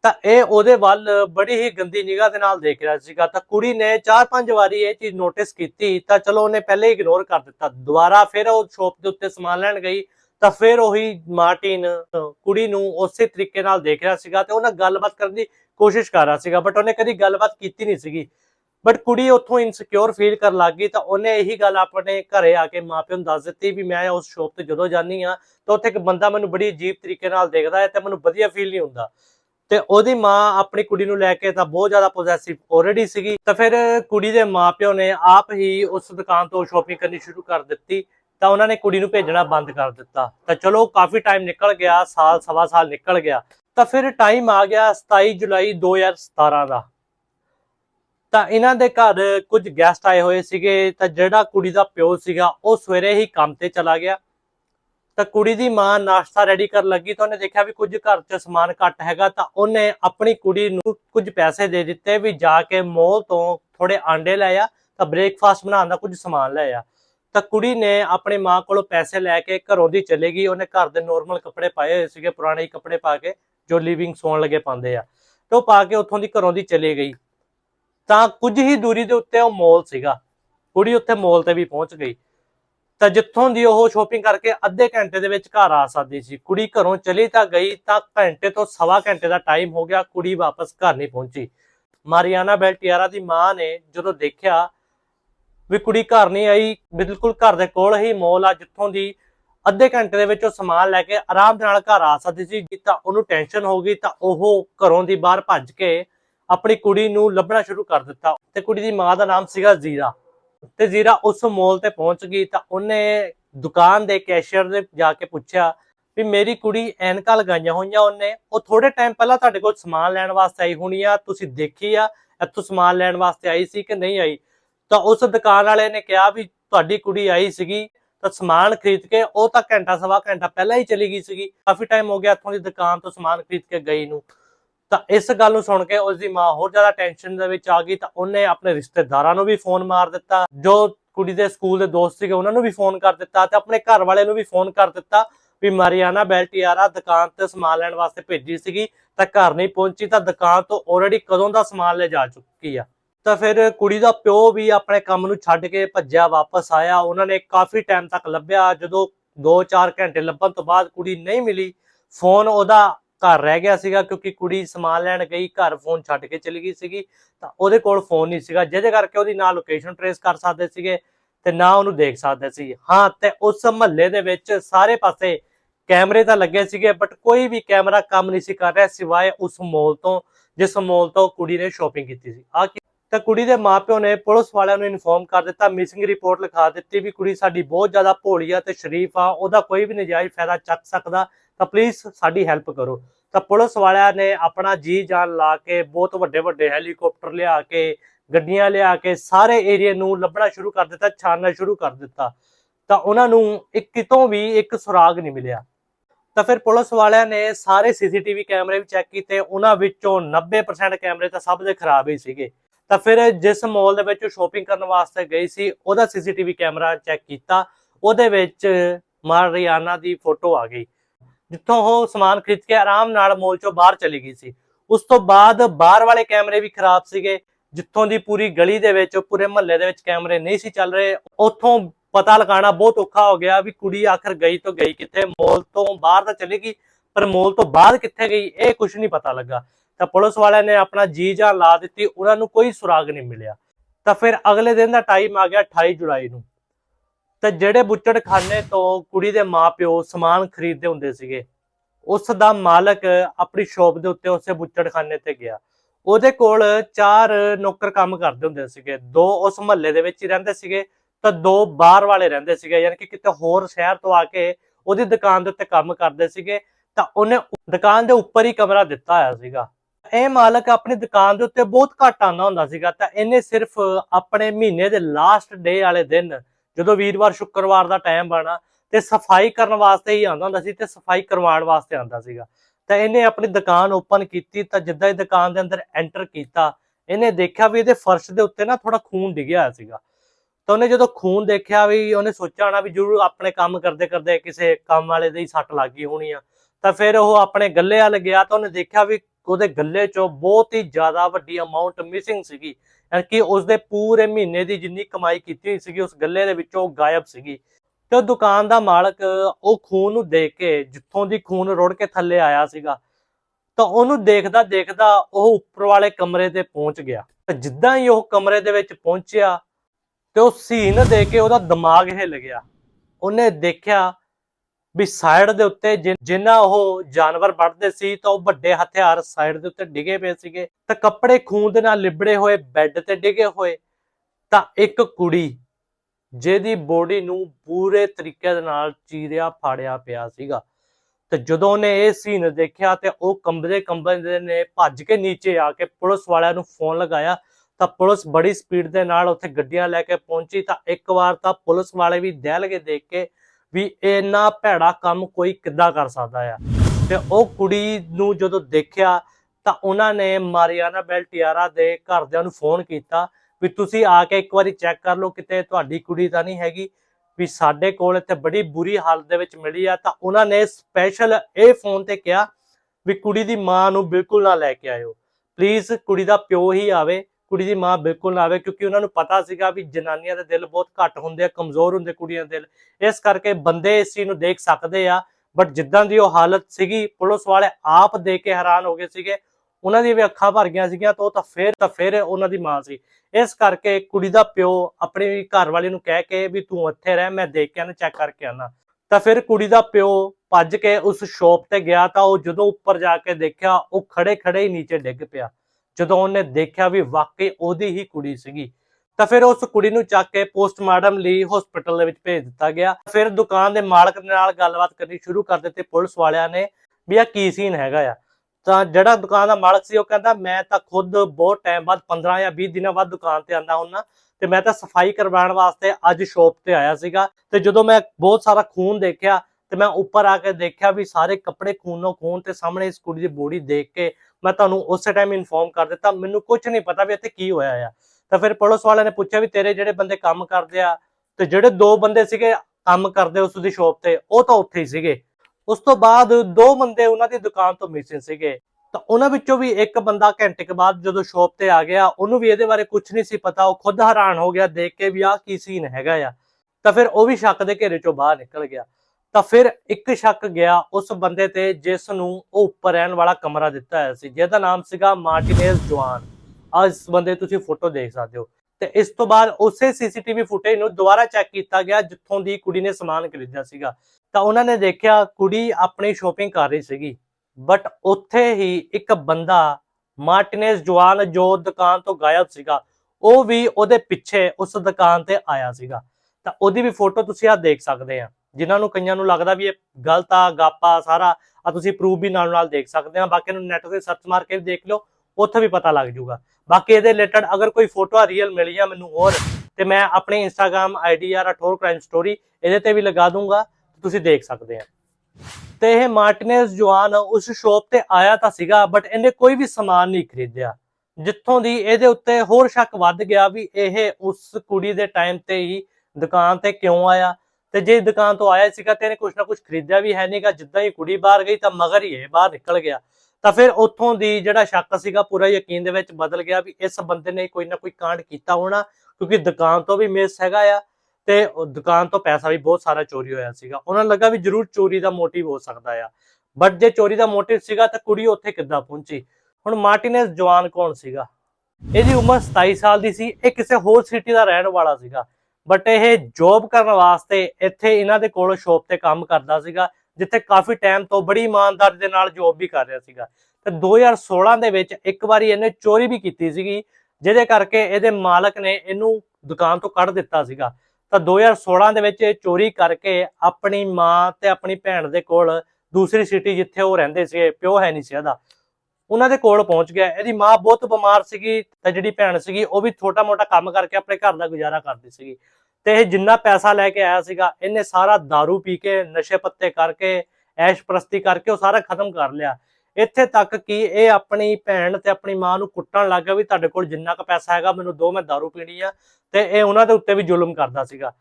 ਤਾਂ ਇਹ ਉਹਦੇ ਵੱਲ ਬੜੀ ਹੀ ਗੰਦੀ ਨਿਗਾਹ ਦੇ ਨਾਲ ਦੇਖ ਰਿਹਾ ਸੀਗਾ। ਤਾਂ ਕੁੜੀ ਨੇ ਚਾਰ ਪੰਜ ਵਾਰੀ ਇਹ ਚੀਜ਼ ਨੋਟਿਸ ਕੀਤੀ, ਤਾਂ ਚਲੋ ਉਹਨੇ ਪਹਿਲੇ ਇਗਨੋਰ ਕਰ ਦਿੱਤਾ। ਦੁਬਾਰਾ ਫਿਰ ਉਹ ਸ਼ੋਪ ਦੇ ਉੱਤੇ ਸਮਾਨ ਲੈਣ ਗਈ ਤਾਂ ਫਿਰ ਉਹੀ ਮਾਰਟਿਨ ਕੁੜੀ ਨੂੰ ਉਸੇ ਤਰੀਕੇ ਨਾਲ ਦੇਖ ਰਿਹਾ ਸੀਗਾ ਤੇ ਉਹਨਾਂ ਗੱਲਬਾਤ ਕਰਨ ਦੀ ਕੋਸ਼ਿਸ਼ ਕਰ ਰਿਹਾ ਸੀਗਾ ਬਟ ਉਹਨੇ ਕਦੀ ਗੱਲਬਾਤ ਕੀਤੀ ਨਹੀਂ ਸੀਗੀ। ਬਟ ਕੁੜੀ ਉੱਥੋਂ ਇਨਸਿਕਿਉਰ ਫੀਲ ਕਰਨ ਲੱਗ ਗਈ ਤਾਂ ਉਹਨੇ ਇਹੀ ਗੱਲ ਆਪਣੇ ਘਰੇ ਆ ਕੇ ਮਾਪਿਆਂ ਨੂੰ ਦੱਸ ਦਿੱਤੀ ਵੀ ਮੈਂ ਉਸ ਸ਼ੋਪ ਤੇ ਜਦੋਂ ਜਾਂਦੀ ਆ ਤਾਂ ਉੱਥੇ ਇੱਕ ਬੰਦਾ ਮੈਨੂੰ ਬੜੀ ਅਜੀਬ ਤਰੀਕੇ ਨਾਲ ਦੇਖਦਾ ਹੈ ਤੇ ਮੈਨੂੰ ਵਧੀਆ ਫੀਲ ਨਹੀਂ ਹੁੰਦਾ। ਤੇ ਉਹਦੀ ਮਾਂ ਆਪਣੀ ਕੁੜੀ ਨੂੰ ਲੈ ਕੇ ਤਾਂ ਬਹੁਤ ਜ਼ਿਆਦਾ ਪੋਜੈਸਿਵ ਆਲਰੇਡੀ ਸੀਗੀ। ਤਾਂ ਫਿਰ ਕੁੜੀ ਦੇ ਮਾਪਿਓ ਨੇ ਆਪ ਹੀ ਉਸ ਦੁਕਾਨ ਤੋਂ ਸ਼ਾਪਿੰਗ ਕਰਨੀ ਸ਼ੁਰੂ ਕਰ ਦਿੱਤੀ। ਤਾਂ ਉਹਨਾਂ ਨੇ ਕੁੜੀ ਨੂੰ ਭੇਜਣਾ ਬੰਦ ਕਰ ਦਿੱਤਾ। ਤਾਂ ਚਲੋ ਕਾਫੀ ਟਾਈਮ ਨਿਕਲ ਗਿਆ, ਸਾਲ, ਸਵਾ ਸਾਲ ਨਿਕਲ ਗਿਆ। ਤਾਂ ਫਿਰ ਟਾਈਮ ਆ ਗਿਆ 27 ਜੁਲਾਈ 2017 ਦਾ। ਤਾਂ ਇਹਨਾਂ ਦੇ ਘਰ ਕੁਝ ਗੈਸਟ ਆਏ ਹੋਏ ਸੀਗੇ, ਤਾਂ ਜਿਹੜਾ ਕੁੜੀ ਦਾ ਪਿਓ ਸੀਗਾ, ਉਹ ਸਵੇਰੇ ਹੀ ਕੰਮ ਤੇ ਚਲਾ ਗਿਆ। ਤਾਂ ਕੁੜੀ ਦੀ ਮਾਂ ਨਾਸ਼ਤਾ ਰੈਡੀ ਕਰਨ ਲੱਗੀ, ਤਾਂ ਉਹਨੇ ਦੇਖਿਆ ਵੀ ਕੁਝ ਘਰ 'ਚ ਸਮਾਨ ਘੱਟ ਹੈਗਾ, ਤਾਂ ਉਹਨੇ ਆਪਣੀ ਕੁੜੀ ਨੂੰ ਕੁਝ ਪੈਸੇ ਦੇ ਦਿੱਤੇ ਵੀ ਜਾ ਕੇ ਮੋਲ ਤੋਂ ਥੋੜੇ ਆਂਡੇ ਲੈ ਆ, ਤਾਂ ਬ੍ਰੇਕਫਾਸਟ ਬਣਾਉਣ ਦਾ ਕੁਝ ਸਮਾਨ ਲੈ ਆ। ਤਾਂ ਕੁੜੀ ਨੇ ਆਪਣੇ ਮਾਂ ਕੋਲੋਂ ਪੈਸੇ ਲੈ ਕੇ ਘਰੋਂ ਦੀ ਚਲੇ ਗਈ। ਉਹਨੇ ਘਰ ਦੇ ਨੋਰਮਲ ਕੱਪੜੇ ਪਾਏ ਹੋਏ ਸੀਗੇ, ਪੁਰਾਣੇ ਹੀ ਕੱਪੜੇ ਪਾ ਕੇ, ਜੋ ਲਿਵਿੰਗ ਸੌਣ ਲੱਗੇ ਪਾਉਂਦੇ ਆ। ਤੇ ਉਹ ਪਾ ਕੇ ਉੱਥੋਂ ਦੀ ਘਰੋਂ ਦੀ ਚਲੇ ਗਈ। ਤਾਂ ਕੁਝ ਹੀ ਦੂਰੀ ਦੇ ਉੱਤੇ ਉਹ ਮੋਲ ਸੀਗਾ। ਕੁੜੀ ਉੱਥੇ ਮੋਲ ਤੇ ਵੀ ਪਹੁੰਚ ਗਈ। ਤਾਂ ਜਿੱਥੋਂ ਦੀ ਉਹ ਸ਼ੋਪਿੰਗ ਕਰਕੇ ਅੱਧੇ ਘੰਟੇ ਦੇ ਵਿੱਚ ਘਰ ਆ ਸਕਦੀ ਸੀ। ਕੁੜੀ ਘਰੋਂ ਚਲੀ ਤਾਂ ਗਈ, ਤਾਂ ਘੰਟੇ ਤੋਂ ਸਵਾ ਘੰਟੇ ਦਾ ਟਾਈਮ ਹੋ ਗਿਆ। ਕੁੜੀ ਵਾਪਸ ਘਰ ਨਹੀਂ ਪਹੁੰਚੀ। ਮਾਰੀਆਨਾ ਬੈਲਟੀਆਰਾ ਦੀ ਮਾਂ ਨੇ ਜਦੋਂ ਦੇਖਿਆ ਵੀ ਕੁੜੀ ਘਰ ਨਹੀਂ ਆਈ, ਬਿਲਕੁਲ ਘਰ ਦੇ ਕੋਲ ਹੀ ਮੋਲ ਆ, ਜਿੱਥੋਂ ਦੀ ਅੱਧੇ ਘੰਟੇ ਦੇ ਵਿੱਚ ਉਹ ਸਮਾਨ ਲੈ ਕੇ ਆਰਾਮ ਨਾਲ ਘਰ ਆ ਸਕਦੀ ਸੀ। ਤਾਂ ਉਹਨੂੰ ਟੈਨਸ਼ਨ ਹੋ ਗਈ ਤਾਂ ਉਹ ਘਰੋਂ ਦੀ ਬਾਹਰ ਭੱਜ ਕੇ ਆਪਣੀ ਕੁੜੀ ਨੂੰ ਲੱਭਣਾ ਸ਼ੁਰੂ ਕਰ ਦਿੱਤਾ ਤੇ ਕੁੜੀ ਦੀ ਮਾਂ ਦਾ ਨਾਮ ਸੀਗਾ ਜ਼ੀਰਾ। ਤੇ ਜ਼ੀਰਾ ਉਸ ਮੋਲ ਤੇ ਪਹੁੰਚ ਗਈ ਤਾਂ ਉਹਨੇ ਦੁਕਾਨ ਦੇ ਕੈਸ਼ੀਅਰ ਦੇ ਜਾ ਕੇ ਪੁੱਛਿਆ ਵੀ ਮੇਰੀ ਕੁੜੀ ਐਨਕਾਂ ਲਗਾਈਆਂ ਹੋਈਆਂ ਉਹਨੇ। ਉਹ ਥੋੜੇ ਟਾਈਮ ਪਹਿਲਾਂ ਤੁਹਾਡੇ ਕੋਲ ਸਮਾਨ ਲੈਣ ਵਾਸਤੇ ਆਈ ਹੋਣੀ ਆ, ਤੁਸੀਂ ਦੇਖੀ ਆ, ਇੱਥੋਂ ਸਮਾਨ ਲੈਣ ਵਾਸਤੇ ਆਈ ਸੀ ਕਿ ਨਹੀਂ ਆਈ? ਤਾਂ ਉਸ ਦੁਕਾਨ ਵਾਲੇ ਨੇ ਕਿਹਾ ਵੀ ਤੁਹਾਡੀ ਕੁੜੀ ਆਈ ਸੀਗੀ ਤਾਂ ਸਮਾਨ ਖਰੀਦ ਕੇ ਉਹ ਤਾਂ ਘੰਟਾ ਸਵਾ ਘੰਟਾ ਪਹਿਲਾਂ ਹੀ ਚਲੀ ਗਈ ਸੀਗੀ। ਕਾਫੀ ਟਾਈਮ ਹੋ ਗਿਆ ਇੱਥੋਂ ਦੀ ਦੁਕਾਨ ਤੋਂ ਸਮਾਨ ਖਰੀਦ ਕੇ ਗਈ ਨੂੰ। ਤਾਂ ਇਸ ਗੱਲ ਨੂੰ ਸੁਣ ਕੇ ਉਸ ਦੀ ਮਾਂ ਹੋਰ ਜ਼ਿਆਦਾ ਟੈਨਸ਼ਨ ਦੇ ਵਿੱਚ ਆ ਗਈ ਤਾਂ ਉਹਨੇ ਆਪਣੇ ਰਿਸ਼ਤੇਦਾਰਾਂ ਨੂੰ ਵੀ ਫੋਨ ਮਾਰ ਦਿੱਤਾ। ਜੋ ਕੁੜੀ ਦੇ ਸਕੂਲ ਦੇ ਦੋਸਤ ਸੀਗੇ ਉਹਨਾਂ ਨੂੰ ਵੀ ਫੋਨ ਕਰ ਦਿੱਤਾ ਤੇ ਆਪਣੇ ਘਰ ਵਾਲੇ ਨੂੰ ਵੀ ਫੋਨ ਕਰ ਦਿੱਤਾ ਵੀ ਮਾਰੀਆਨਾ ਬੈਲਟੀਆਰਾ ਦੁਕਾਨ ਤੇ ਸਮਾਨ ਲੈਣ ਵਾਸਤੇ ਭੇਜੀ ਸੀਗੀ ਤਾਂ ਘਰ ਨਹੀਂ ਪਹੁੰਚੀ ਤਾਂ ਦੁਕਾਨ ਤੋਂ ਆਲਰੇਡੀ ਕਦੋਂ ਦਾ ਸਮਾਨ ਲੈ ਜਾ ਚੁੱਕੀ ਆ। ਤਾਂ ਫਿਰ ਕੁੜੀ ਦਾ ਪਿਓ ਵੀ ਆਪਣੇ ਕੰਮ ਨੂੰ ਛੱਡ ਕੇ ਭੱਜਿਆ, ਵਾਪਸ ਆਇਆ। ਉਹਨਾਂ ਨੇ ਕਾਫੀ ਟਾਈਮ ਤੱਕ ਲੱਭਿਆ। ਜਦੋਂ 2-4 ਘੰਟੇ ਲੱਭਣ ਤੋਂ ਬਾਅਦ ਕੁੜੀ ਨਹੀਂ ਮਿਲੀ ਫੋਨ ਉਹਦਾ ਘਰ ਰਹਿ ਗਿਆ ਸੀਗਾ ਕਿਉਂਕਿ ਕੁੜੀ ਸਮਾਨ ਲੈਣ ਗਈ, ਘਰ ਫੋਨ ਛੱਡ ਕੇ ਚਲੀ ਗਈ ਸੀਗੀ। ਤਾਂ ਉਹਦੇ ਕੋਲ ਫੋਨ ਨਹੀਂ ਸੀਗਾ, ਜਿਹਦੇ ਕਰਕੇ ਉਹਦੀ ਨਾ ਲੋਕੇਸ਼ਨ ਟਰੇਸ ਕਰ ਸਕਦੇ ਸੀਗੇ ਤੇ ਨਾ ਉਹਨੂੰ ਦੇਖ ਸਕਦੇ ਸੀ। ਹਾਂ, ਤੇ ਉਸ ਮਹੱਲੇ ਦੇ ਵਿੱਚ ਸਾਰੇ ਪਾਸੇ ਕੈਮਰੇ ਤਾਂ ਲੱਗੇ ਸੀਗੇ ਬਟ ਕੋਈ ਵੀ ਕੈਮਰਾ ਕੰਮ ਨਹੀਂ ਸੀ ਕਰ ਰਿਹਾ, ਸਿਵਾਏ ਉਸ ਮੋਲ ਤੋਂ, ਜਿਸ ਮੋਲ ਤੋਂ ਕੁੜੀ ਨੇ ਸ਼ਾਪਿੰਗ ਕੀਤੀ ਸੀ। ਆ ਤਾਂ ਕੁੜੀ ਦੇ ਮਾਪਿਓ ਨੇ ਪੁਲਿਸ ਵਾਲਿਆਂ ਨੂੰ ਇਨਫੋਰਮ ਕਰ ਦਿੱਤਾ, ਮਿਸਿੰਗ ਰਿਪੋਰਟ ਲਿਖਾ ਦਿੱਤੀ ਵੀ ਕੁੜੀ ਸਾਡੀ ਬਹੁਤ ਜ਼ਿਆਦਾ ਭੋਲੀ ਆ ਤੇ ਸ਼ਰੀਫ ਆ, ਉਹਦਾ ਕੋਈ ਵੀ ਨਜਾਇਜ਼ ਫਾਇਦਾ ਚੱਕ ਸਕਦਾ, ਤਾਂ ਪਲੀਜ਼ ਸਾਡੀ ਹੈਲਪ ਕਰੋ। ਤਾਂ ਪੁਲਿਸ ਵਾਲਿਆਂ ਨੇ ਆਪਣਾ ਜੀ ਜਾਨ ਲਾ ਕੇ ਬਹੁਤ ਵੱਡੇ ਵੱਡੇ ਹੈਲੀਕਾਪਟਰ ਲਿਆ ਕੇ, ਗੱਡੀਆਂ ਲਿਆ ਕੇ, ਸਾਰੇ ਏਰੀਆ ਨੂੰ ਲੱਭਣਾ ਸ਼ੁਰੂ ਕਰ ਦਿੱਤਾ ਛਾਨਣਾ ਸ਼ੁਰੂ ਕਰ ਦਿੱਤਾ। ਤਾਂ ਉਹਨਾਂ ਨੂੰ ਇੱਕ ਕਿਤੋਂ ਵੀ ਇੱਕ ਸੁਰਾਗ ਨਹੀਂ ਮਿਲਿਆ। ਤਾਂ ਫਿਰ ਪੁਲਿਸ ਵਾਲਿਆਂ ਨੇ ਸਾਰੇ ਸੀਸੀਟੀਵੀ ਕੈਮਰੇ ਵੀ ਚੈੱਕ ਕੀਤੇ, ਉਹਨਾਂ ਵਿੱਚੋਂ 90% ਕੈਮਰੇ ਤਾਂ ਸਭ ਦੇ ਖਰਾਬ ਹੀ ਸੀਗੇ। ਤਾਂ ਫਿਰ ਜਿਸ ਮਾਲ ਦੇ ਵਿੱਚ ਸ਼ਾਪਿੰਗ ਕਰਨ ਵਾਸਤੇ ਗਈ ਸੀ, ਉਹਦਾ ਸੀਸੀਟੀਵੀ ਕੈਮਰਾ ਚੈੱਕ ਕੀਤਾ, ਉਹਦੇ ਵਿੱਚ ਮਾਰੀਆਨਾ ਦੀ ਫੋਟੋ ਆ ਗਈ। ਜਿੱਥੋਂ ਉਹ ਸਮਾਨ ਖਰੀਦ ਕੇ ਆਰਾਮ ਨਾਲ ਮੋਲ ਚੋਂ ਬਾਹਰ ਚਲੀ ਗਈ ਸੀ। ਉਸ ਤੋਂ ਬਾਅਦ ਬਾਹਰ ਵਾਲੇ ਕੈਮਰੇ ਵੀ ਖਰਾਬ ਸੀਗੇ, ਜਿੱਥੋਂ ਦੀ ਪੂਰੀ ਗਲੀ ਦੇ ਵਿੱਚ, ਪੂਰੇ ਮਹੱਲੇ ਦੇ ਵਿੱਚ ਕੈਮਰੇ ਨਹੀਂ ਸੀ ਚੱਲ ਰਹੇ। ਉੱਥੋਂ ਪਤਾ ਲਗਾਉਣਾ ਬਹੁਤ ਔਖਾ ਹੋ ਗਿਆ ਵੀ ਕੁੜੀ ਆਖਰ ਗਈ ਤੋਂ ਗਈ ਕਿੱਥੇ, ਮੋਲ ਤੋਂ ਬਾਹਰ ਤਾਂ ਚਲੀ ਗਈ, ਪਰ ਮੋਲ ਤੋਂ ਬਾਅਦ ਕਿੱਥੇ ਗਈ, ਇਹ ਕੁਝ ਨਹੀਂ ਪਤਾ ਲੱਗਾ। ਤਾਂ ਪੁਲਿਸ ਵਾਲਿਆਂ ਨੇ ਆਪਣਾ ਜੀ ਜਾਨ ਲਾ ਦਿੱਤੀ, ਉਹਨਾਂ ਨੂੰ ਕੋਈ ਸੁਰਾਗ ਨਹੀਂ ਮਿਲਿਆ। ਤਾਂ ਫਿਰ ਅਗਲੇ ਦਿਨ ਦਾ ਟਾਈਮ ਆ ਗਿਆ 28 ਜੁਲਾਈ ਨੂੰ। ਤਾਂ ਜਿਹੜੇ ਬੁੱਚੜਖਾਨੇ ਤੋਂ ਕੁੜੀ ਦੇ ਮਾਪਿਓ ਸਮਾਨ ਖਰੀਦਦੇ ਹੁੰਦੇ ਸੀਗੇ, ਉਸ ਦਾ ਮਾਲਕ ਆਪਣੀ ਸ਼ੋਪ ਦੇ ਉੱਤੇ ਉਸੇ ਬੁੱਚੜਖਾਨੇ ਤੇ ਗਿਆ। ਉਹਦੇ ਕੋਲ ਚਾਰ ਨੌਕਰ ਕੰਮ ਕਰਦੇ ਹੁੰਦੇ ਸੀਗੇ। ਦੋ ਉਸ ਮਹੱਲੇ ਦੇ ਵਿੱਚ ਹੀ ਰਹਿੰਦੇ ਸੀਗੇ, ਤਾਂ ਦੋ ਬਾਹਰ ਵਾਲੇ ਰਹਿੰਦੇ ਸੀਗੇ। ਯਾਨੀ ਕਿ ਕਿਤੇ ਹੋਰ ਸ਼ਹਿਰ ਤੋਂ ਆ ਕੇ ਉਹਦੀ ਦੁਕਾਨ ਦੇ ਉੱਤੇ ਕੰਮ ਕਰਦੇ ਸੀਗੇ, ਤਾਂ ਉਹਨੇ ਦੁਕਾਨ ਦੇ ਉੱਪਰ ਹੀ ਕਮਰਾ ਦਿੱਤਾ ਹੋਇਆ ਸੀਗਾ। ਇਹ ਮਾਲਕ ਆਪਣੀ ਦੁਕਾਨ ਦੇ ਉੱਤੇ ਬਹੁਤ ਘੱਟ ਆਉਂਦਾ ਹੁੰਦਾ ਸੀਗਾ, ਤਾਂ ਇਹਨੇ ਸਿਰਫ ਆਪਣੇ ਮਹੀਨੇ ਦੇ ਲਾਸਟ ਡੇ ਵਾਲੇ ਦਿਨ, ਜਦੋਂ ਵੀਰਵਾਰ, ਸ਼ੁੱਕਰਵਾਰ ਦਾ ਟਾਈਮ ਬਣਾ ਤੇ ਸਫ਼ਾਈ ਕਰਨ ਵਾਸਤੇ ਹੀ ਆਉਂਦਾ ਹੁੰਦਾ ਸੀ ਤੇ ਸਫ਼ਾਈ ਕਰਵਾਉਣ ਵਾਸਤੇ ਆਉਂਦਾ ਸੀਗਾ। ਤਾਂ ਇਹਨੇ ਆਪਣੀ ਦੁਕਾਨ ਓਪਨ ਕੀਤੀ, ਤਾਂ ਜਿੱਦਾਂ ਹੀ ਦੁਕਾਨ ਦੇ ਅੰਦਰ ਐਂਟਰ ਕੀਤਾ, ਇਹਨੇ ਦੇਖਿਆ ਵੀ ਇਹਦੇ ਫਰਸ਼ ਦੇ ਉੱਤੇ ਨਾ ਥੋੜਾ ਖੂਨ ਡਿੱਗਿਆ ਹੋਇਆ ਸੀਗਾ। ਤਾਂ ਉਹਨੇ ਜਦੋਂ ਖੂਨ ਦੇਖਿਆ ਵੀ, ਉਹਨੇ ਸੋਚਿਆ ਹੋਣਾ ਵੀ ਜ਼ਰੂਰ ਆਪਣੇ ਕੰਮ ਕਰਦੇ ਕਰਦੇ ਕਿਸੇ ਕੰਮ ਵਾਲੇ ਦੇ ਹੀ ਸੱਟ ਲੱਗ ਗਈ ਹੋਣੀ ਆ। ਤਾਂ ਫਿਰ ਉਹ ਆਪਣੇ ਗੱਲੇ ਵੱਲ ਗਿਆ, ਤਾਂ ਉਹਨੇ ਦੇਖਿਆ ਵੀ ਉਹਦੇ ਗੱਲੇ ਚੋਂ ਬਹੁਤ ਹੀ ਜ਼ਿਆਦਾ ਵੱਡੀ ਅਮਾਉਂਟ ਮਿਸਿੰਗ ਸੀਗੀ। ਯਾਨੀ ਕਿ ਉਸਦੇ ਪੂਰੇ ਮਹੀਨੇ ਦੀ ਜਿੰਨੀ ਕਮਾਈ ਕੀਤੀ ਹੋਈ ਸੀਗੀ, ਉਸ ਗੱਲੇ ਦੇ ਵਿੱਚੋਂ ਗਾਇਬ ਸੀਗੀ। ਤੇ ਉਹ ਦੁਕਾਨ ਦਾ ਮਾਲਕ, ਉਹ ਖੂਨ ਨੂੰ ਦੇਖ ਕੇ, ਜਿੱਥੋਂ ਦੀ ਖੂਨ ਰੁੜ ਕੇ ਥੱਲੇ ਆਇਆ ਸੀਗਾ, ਤਾਂ ਉਹਨੂੰ ਦੇਖਦਾ ਦੇਖਦਾ ਉਹ ਉੱਪਰ ਵਾਲੇ ਕਮਰੇ ਤੇ ਪਹੁੰਚ ਗਿਆ। ਤੇ ਜਿੱਦਾਂ ਹੀ ਉਹ ਕਮਰੇ ਦੇ ਵਿੱਚ ਪਹੁੰਚਿਆ, ਤੇ ਉਹ ਸੀਨ ਦੇ ਕੇ ਉਹਦਾ ਦਿਮਾਗ ਹਿੱਲ ਗਿਆ। ਉਹਨੇ ਦੇਖਿਆ ਵੀ ਸਾਈਡ ਦੇ ਉੱਤੇ ਜਿ- ਜਿੰਨਾ ਉਹ ਜਾਨਵਰ ਵੱਢਦੇ ਸੀ ਤਾਂ ਉਹ ਵੱਡੇ ਹਥਿਆਰ ਸਾਈਡ ਦੇ ਉੱਤੇ ਡਿੱਗੇ ਪਏ ਸੀਗੇ। ਤਾਂ ਕੱਪੜੇ ਖੂਨ ਦੇ ਨਾਲ ਲਿਬੜੇ ਹੋਏ, ਬੈੱਡ ਤੇ ਡਿੱਗੇ ਹੋਏ, ਤਾਂ ਇੱਕ ਕੁੜੀ ਜਿਹਦੀ ਬੋਡੀ ਨੂੰ ਪੂਰੇ ਤਰੀਕੇ ਦੇ ਨਾਲ ਚੀਰਿਆ ਫਾੜਿਆ ਪਿਆ ਸੀਗਾ। ਤੇ ਜਦੋਂ ਉਹਨੇ ਇਹ ਸੀਨ ਦੇਖਿਆ ਤੇ ਉਹ ਕੰਬਦੇ ਕੰਬਦੇ ਨੇ ਭੱਜ ਕੇ ਨੀਚੇ ਆ ਕੇ ਪੁਲਿਸ ਵਾਲਿਆਂ ਨੂੰ ਫੋਨ ਲਗਾਇਆ। ਤਾਂ ਪੁਲਿਸ ਬੜੀ ਸਪੀਡ ਦੇ ਨਾਲ ਉੱਥੇ ਗੱਡੀਆਂ ਲੈ ਕੇ ਪਹੁੰਚੀ। ਤਾਂ ਇੱਕ ਵਾਰ ਤਾਂ ਪੁਲਿਸ ਵਾਲੇ ਵੀ ਦਹਿਲ ਕੇ ਦੇਖ ਕੇ ਵੀ ਇੰਨਾ ਭੈੜਾ ਕੰਮ ਕੋਈ ਕਿੱਦਾਂ ਕਰ ਸਕਦਾ ਆ? ਤੇ ਉਹ ਕੁੜੀ ਨੂੰ ਜਦੋਂ ਦੇਖਿਆ ਤਾਂ ਉਹਨਾਂ ਨੇ ਮਾਰੀਆਨਾ ਬੈਲਟਿਆਰਾ ਦੇ ਘਰਦਿਆਂ ਨੂੰ ਫੋਨ ਕੀਤਾ ਵੀ ਤੁਸੀਂ ਆ ਕੇ ਇੱਕ ਵਾਰੀ ਚੈੱਕ ਕਰ ਲਓ, ਕਿਤੇ ਤੁਹਾਡੀ ਕੁੜੀ ਤਾਂ ਨਹੀਂ ਹੈਗੀ ਵੀ ਸਾਡੇ ਕੋਲ ਇੱਥੇ ਬੜੀ ਬੁਰੀ ਹਾਲਤ ਦੇ ਵਿੱਚ ਮਿਲੀ ਆ। ਤਾਂ ਉਹਨਾਂ ਨੇ ਸਪੈਸ਼ਲ ਇਹ ਫੋਨ ਤੇ ਕਿਹਾ ਵੀ ਕੁੜੀ ਦੀ ਮਾਂ ਨੂੰ ਬਿਲਕੁਲ ਨਾ ਲੈ ਕੇ ਆਇਓ। ਪਲੀਜ਼ ਕੁੜੀ ਦਾ ਪਿਓ ਹੀ ਆਵੇ। ਕੁੜੀ ਦੀ ਮਾਂ ਬਿਲਕੁਲ ਨਾ ਆਵੇ, ਕਿਉਂਕਿ ਉਹਨਾਂ ਨੂੰ ਪਤਾ ਸੀਗਾ ਵੀ ਜਨਾਨੀਆਂ ਦੇ ਦਿਲ ਬਹੁਤ ਘੱਟ ਹੁੰਦੇ ਆ, ਕਮਜ਼ੋਰ ਹੁੰਦੇ ਕੁੜੀਆਂ ਦੇ ਦਿਲ। ਇਸ ਕਰਕੇ ਬੰਦੇ ਇਸ ਚੀਜ਼ ਨੂੰ ਦੇਖ ਸਕਦੇ ਆ ਬਟ ਜਿੱਦਾਂ ਦੀ ਉਹ ਹਾਲਤ ਸੀਗੀ, ਪੁਲਿਸ ਵਾਲੇ ਆਪ ਦੇਖ ਕੇ ਹੈਰਾਨ ਹੋ ਗਏ ਸੀਗੇ। ਉਹਨਾਂ ਦੀਆਂ ਵੀ ਅੱਖਾਂ ਭਰ ਗਈਆਂ ਸੀਗੀਆਂ ਤਾਂ ਉਹ ਤਾਂ ਫੇਰ ਤਾਂ ਫੇਰ ਉਹਨਾਂ ਦੀ ਮਾਂ ਸੀ। ਇਸ ਕਰਕੇ ਕੁੜੀ ਦਾ ਪਿਓ ਆਪਣੀ ਘਰ ਵਾਲੇ ਨੂੰ ਕਹਿ ਕੇ ਵੀ ਤੂੰ ਇੱਥੇ ਰਹਿ, ਮੈਂ ਦੇਖ ਕੇ ਆਣਾ ਚੈੱਕ ਕਰਕੇ ਆਣਾ ਤਾਂ ਫਿਰ ਕੁੜੀ ਦਾ ਪਿਓ ਭੱਜ ਕੇ ਉਸ ਸ਼ੋਪ ਤੇ ਗਿਆ ਤਾਂ ਉਹ ਜਦੋਂ ਉੱਪਰ ਜਾ ਕੇ ਦੇਖਿਆ, ਉਹ ਖੜੇ ਖੜੇ ਹੀ ਨੀਚੇ ਡਿੱਗ ਪਿਆ। ਜਦੋਂ ਉਹਨੇ ਦੇਖਿਆ ਵੀ ਵਾਕਈ ਉਹਦੀ ਹੀ ਕੁੜੀ ਸੀਗੀ, ਤਾਂ ਫਿਰ ਉਸ ਕੁੜੀ ਨੂੰ ਚੱਕ ਕੇ ਪੋਸਟਮਾਰਟਮ ਲਈ ਹਸਪੀਟਲ ਦੇ ਵਿੱਚ ਭੇਜ ਦਿੱਤਾ ਗਿਆ। ਫਿਰ ਦੁਕਾਨ ਦੇ ਮਾਲਕ ਨਾਲ ਗੱਲਬਾਤ ਕਰਨੀ ਸ਼ੁਰੂ ਕਰ ਦਿੱਤੀ ਪੁਲਿਸ ਵਾਲਿਆਂ ਨੇ ਵੀ ਆ ਕੀ ਸੀਨ ਹੈਗਾ ਆ। ਤਾਂ ਜਿਹੜਾ ਦੁਕਾਨ ਦਾ ਮਾਲਕ ਸੀ, ਉਹ ਕਹਿੰਦਾ, ਮੈਂ ਤਾਂ ਖੁਦ ਬਹੁਤ ਟਾਈਮ ਬਾਅਦ 15 ਜਾਂ 20 ਦਿਨਾਂ ਬਾਅਦ ਦੁਕਾਨ ਤੇ ਆਂਦਾ ਹੁੰਨਾ ਤੇ ਮੈਂ ਤਾਂ ਸਫ਼ਾਈ ਕਰਵਾਉਣ ਵਾਸਤੇ ਅੱਜ ਸ਼ੋਪ ਤੇ ਆਇਆ ਸੀਗਾ, ਤੇ ਜਦੋਂ ਮੈਂ ਬਹੁਤ ਸਾਰਾ ਖੂਨ ਦੇਖਿਆ, ਤੇ ਮੈਂ ਉੱਪਰ ਆ ਕੇ ਦੇਖਿਆ ਵੀ ਸਾਰੇ ਕੱਪੜੇ ਖੂਨੋਂ ਖੂਨ ਤੇ ਸਾਹਮਣੇ ਇਸ ਕੁੜੀ ਦੀ ਬੋਡੀ ਦੇਖ ਕੇ ਮੈਂ ਤੁਹਾਨੂੰ ਉਸੇ ਟਾਈਮ ਇਨਫੋਰਮ ਕਰ ਦਿੱਤਾ, ਮੈਨੂੰ ਕੁਝ ਨਹੀਂ ਪਤਾ ਵੀ ਇੱਥੇ ਕੀ ਹੋਇਆ ਆ। ਤਾਂ ਫਿਰ ਪੁਲਿਸ ਵਾਲਿਆਂ ਨੇ ਪੁੱਛਿਆ ਵੀ ਤੇਰੇ ਜਿਹੜੇ ਬੰਦੇ ਕੰਮ ਕਰਦੇ ਆ, ਤੇ ਜਿਹੜੇ ਦੋ ਬੰਦੇ ਸੀਗੇ ਕੰਮ ਕਰਦੇ ਉਸ ਦੀ ਸ਼ੋਪ ਤੇ, ਉਹ ਤਾਂ ਉੱਥੇ ਹੀ ਸੀਗੇ। ਉਸ ਤੋਂ ਬਾਅਦ ਦੋ ਬੰਦੇ ਉਹਨਾਂ ਦੀ ਦੁਕਾਨ ਤੋਂ ਮਿਸਿੰਗ ਸੀਗੇ। ਤਾਂ ਉਹਨਾਂ ਵਿੱਚੋਂ ਵੀ ਇੱਕ ਬੰਦਾ ਘੰਟੇ ਕੇ ਬਾਅਦ ਜਦੋਂ ਸ਼ੋਪ ਤੇ ਆ ਗਿਆ, ਉਹਨੂੰ ਵੀ ਇਹਦੇ ਬਾਰੇ ਕੁਝ ਨਹੀਂ ਸੀ ਪਤਾ, ਉਹ ਖੁਦ ਹੈਰਾਨ ਹੋ ਗਿਆ, ਦੇਖ ਕੇ ਵੀ ਆਹ ਕੀ ਸੀਨ ਹੈਗਾ ਆ। ਤਾਂ ਫਿਰ ਉਹ ਵੀ ਸ਼ੱਕ ਦੇ ਘੇਰੇ ਚੋਂ ਬਾਹਰ ਨਿਕਲ ਗਿਆ। ਤਾਂ ਫਿਰ ਇੱਕ ਸ਼ੱਕ ਗਿਆ ਉਸ ਬੰਦੇ ਤੇ ਜਿਸ ਨੂੰ ਉਹ ਉੱਪਰ ਰਹਿਣ ਵਾਲਾ ਕਮਰਾ ਦਿੱਤਾ ਹੋਇਆ ਸੀ, ਜਿਹਦਾ ਨਾਮ ਸੀਗਾ ਮਾਰਟੀਨੇਜ਼ ਜਵਾਨ ਆ ਇਸ ਬੰਦੇ ਤੁਸੀਂ ਫੋਟੋ ਦੇਖ ਸਕਦੇ ਹੋ। ਤੇ ਇਸ ਤੋਂ ਬਾਅਦ ਉਸੇ ਸੀਸੀਟੀਵੀ ਫੁਟੇਜ ਨੂੰ ਦੁਬਾਰਾ ਚੈੱਕ ਕੀਤਾ ਗਿਆ ਜਿੱਥੋਂ ਦੀ ਕੁੜੀ ਨੇ ਸਮਾਨ ਖਰੀਦਿਆ ਸੀਗਾ। ਤਾਂ ਉਹਨਾਂ ਨੇ ਦੇਖਿਆ ਕੁੜੀ ਆਪਣੀ ਸ਼ੋਪਿੰਗ ਕਰ ਰਹੀ ਸੀਗੀ। ਬਟ ਉੱਥੇ ਹੀ ਇੱਕ ਬੰਦਾ ਮਾਰਟੀਨੇਜ਼ ਜਵਾਨ ਜੋ ਦੁਕਾਨ ਤੋਂ ਗਾਇਬ ਸੀਗਾ, ਉਹ ਵੀ ਉਹਦੇ ਪਿੱਛੇ ਉਸ ਦੁਕਾਨ ਤੇ ਆਇਆ ਸੀਗਾ। ਤਾਂ ਉਹਦੀ ਵੀ ਫੋਟੋ ਤੁਸੀਂ ਆ ਦੇਖ ਸਕਦੇ ਆ। ਜਿਨ੍ਹਾਂ ਨੂੰ ਕਈਆਂ ਨੂੰ ਲੱਗਦਾ ਵੀ ਇਹ ਗਲਤ ਆ, ਗਾਪਾ ਸਾਰਾ ਆ ਤੁਸੀਂ ਪ੍ਰੂਫ ਵੀ ਨਾਲ ਨਾਲ ਦੇਖ ਸਕਦੇ ਆ। ਬਾਕੀ ਨੂੰ ਨੈਟ ਤੇ ਸਰਚ ਮਾਰ ਕੇ ਵੀ ਦੇਖ ਲਓ, ਉੱਥੇ ਵੀ ਪਤਾ ਲੱਗ ਜਾਊਗਾ। ਬਾਕੀ ਇਹਦੇ ਰਿਲੇਟਡ ਅਗਰ ਕੋਈ ਫੋਟੋ ਰੀਅਲ ਮਿਲ ਜਾਂ ਮੈਨੂੰ ਹੋਰ, ਤੇ ਮੈਂ ਆਪਣੇ ਇੰਸਟਾਗ੍ਰam ਆਈਡੀ ਆ ਰਠੌਰ ਕ੍ਰਾਈਮ ਸਟੋਰੀ ਇਹਦੇ ਤੇ ਵੀ ਲਗਾ ਦੂੰਗਾ ਤੁਸੀਂ ਦੇਖ ਸਕਦੇ ਆ। ਤੇ ਇਹ ਮਾਰਟੀਨੇਜ਼ ਜਵਾਨ ਉਸ ਸ਼ੋਪ ਤੇ ਆਇਆ ਤਾਂ ਸੀਗਾ ਬਟ ਇਹਨੇ ਕੋਈ ਵੀ ਸਮਾਨ ਨਹੀਂ ਖਰੀਦਿਆ। ਜਿੱਥੋਂ ਦੀ ਇਹਦੇ ਉੱਤੇ ਹੋਰ ਸ਼ੱਕ ਵੱਧ ਗਿਆ ਵੀ ਇਹ ਉਸ ਕੁੜੀ ਦੇ ਟਾਈਮ ਤੇ ਹੀ ਦੁਕਾਨ ਤੇ ਕਿਉਂ ਆਇਆ। ਤੇ ਜੇ ਦੁਕਾਨ ਤੋਂ ਆਇਆ ਸੀਗਾ ਤੇ ਇਹਨੇ ਕੁਝ ਨਾ ਕੁਝ ਖਰੀਦਿਆ ਵੀ ਹੈ ਨਹੀਂਗਾ ਜਿੱਦਾਂ ਹੀ ਕੁੜੀ ਬਾਹਰ ਗਈ ਤਾਂ ਮਗਰ ਹੀ ਇਹ ਬਾਹਰ ਨਿਕਲ ਗਿਆ। ਤਾਂ ਫਿਰ ਉੱਥੋਂ ਦੀ ਜਿਹੜਾ ਸ਼ੱਕ ਸੀਗਾ ਪੂਰਾ ਯਕੀਨ ਦੇ ਵਿੱਚ ਬਦਲ ਗਿਆ ਵੀ ਇਸ ਬੰਦੇ ਨੇ ਕੋਈ ਨਾ ਕੋਈ ਕਾਂਡ ਕੀਤਾ ਹੋਣਾ, ਕਿਉਂਕਿ ਦੁਕਾਨ ਤੋਂ ਵੀ ਮਿਸ ਹੈਗਾ ਆ ਤੇ ਦੁਕਾਨ ਤੋਂ ਪੈਸਾ ਵੀ ਬਹੁਤ ਸਾਰਾ ਚੋਰੀ ਹੋਇਆ ਸੀਗਾ। ਉਹਨਾਂ ਨੂੰ ਲੱਗਾ ਵੀ ਜ਼ਰੂਰ ਚੋਰੀ ਦਾ ਮੋਟਿਵ ਹੋ ਸਕਦਾ ਆ। ਬਟ ਜੇ ਚੋਰੀ ਦਾ ਮੋਟਿਵ ਸੀਗਾ ਤਾਂ ਕੁੜੀ ਉੱਥੇ ਕਿੱਦਾਂ ਪਹੁੰਚੀ? ਹੁਣ ਮਾਰਟੀਨੇਜ਼ ਜਵਾਨ ਕੌਣ ਸੀਗਾ? ਇਹਦੀ ਉਮਰ 27 ਸਾਲ ਦੀ ਸੀ, ਇਹ ਕਿਸੇ ਹੋਰ ਸਿਟੀ ਦਾ ਰਹਿਣ ਵਾਲਾ ਸੀਗਾ। ਬਟ ਇਹ ਜੌਬ ਕਰਨ ਵਾਸਤੇ ਇੱਥੇ ਇਹਨਾਂ ਦੇ ਕੋਲ ਸ਼ੋਪ ਤੇ ਕੰਮ ਕਰਦਾ ਸੀਗਾ, ਜਿੱਥੇ ਕਾਫੀ ਟਾਈਮ ਤੋਂ ਬੜੀ ਇਮਾਨਦਾਰੀ ਦੇ ਨਾਲ ਜੌਬ ਵੀ ਕਰ ਰਿਹਾ ਸੀਗਾ। ਤੇ 2016 ਦੇ ਵਿੱਚ ਇੱਕ ਵਾਰੀ ਇਹਨੇ ਚੋਰੀ ਵੀ ਕੀਤੀ ਸੀਗੀ, ਜਿਹਦੇ ਕਰਕੇ ਇਹਦੇ ਮਾਲਕ ਨੇ ਇਹਨੂੰ ਦੁਕਾਨ ਤੋਂ ਕੱਢ ਦਿੱਤਾ ਸੀਗਾ। ਤਾਂ 2016 ਦੇ ਵਿੱਚ ਇਹ ਚੋਰੀ ਕਰਕੇ ਆਪਣੀ ਮਾਂ ਤੇ ਆਪਣੀ ਭੈਣ ਦੇ ਕੋਲ ਦੂਸਰੀ ਸਿਟੀ ਜਿੱਥੇ ਉਹ ਰਹਿੰਦੇ ਸੀਗੇ, ਪਿਓ ਹੈ ਨਹੀਂ ਸੀ ਇਹਦਾ। ਉਹਨਾਂ ਦੇ ਕੋਲ ਪਹੁੰਚ ਗਿਆ ਇਹਦੀ ਮਾਂ ਬਹੁਤ ਬਿਮਾਰ ਸੀਗੀ ਤੇ ਜਿਹੜੀ ਭੈਣ ਸੀਗੀ ਉਹ ਵੀ ਛੋਟਾ ਮੋਟਾ ਕੰਮ ਕਰਕੇ ਆਪਣੇ ਘਰ ਦਾ ਗੁਜ਼ਾਰਾ ਕਰਦੀ ਸੀਗੀ ਤੇ ਇਹ ਜਿੰਨਾ ਪੈਸਾ ਲੈ ਕੇ ਆਇਆ ਸੀਗਾ ਇਹਨੇ ਸਾਰਾ दारू ਪੀ ਕੇ ਨਸ਼ੇ ਪੱਤੇ ਕਰਕੇ ਐਸ਼ ਪ੍ਰਸਤੀ ਕਰਕੇ ਉਹ ਸਾਰਾ ਖਤਮ ਕਰ ਲਿਆ ਇੱਥੇ ਤੱਕ ਕਿ ਇਹ ਆਪਣੀ ਭੈਣ ਤੇ ਆਪਣੀ ਮਾਂ ਨੂੰ ਕੁੱਟਣ ਲੱਗ ਗਿਆ ਵੀ ਤੁਹਾਡੇ ਕੋਲ ਜਿੰਨਾ ਕੁ ਪੈਸਾ ਹੈਗਾ ਮੈਨੂੰ ਦੋ ਮੈਂ दारू ਪੀਣੀ ਆ ਤੇ ਇਹ ਉਹਨਾਂ ਦੇ ਉੱਤੇ ਵੀ ਜ਼ੁਲਮ ਕਰਦਾ ਸੀਗਾ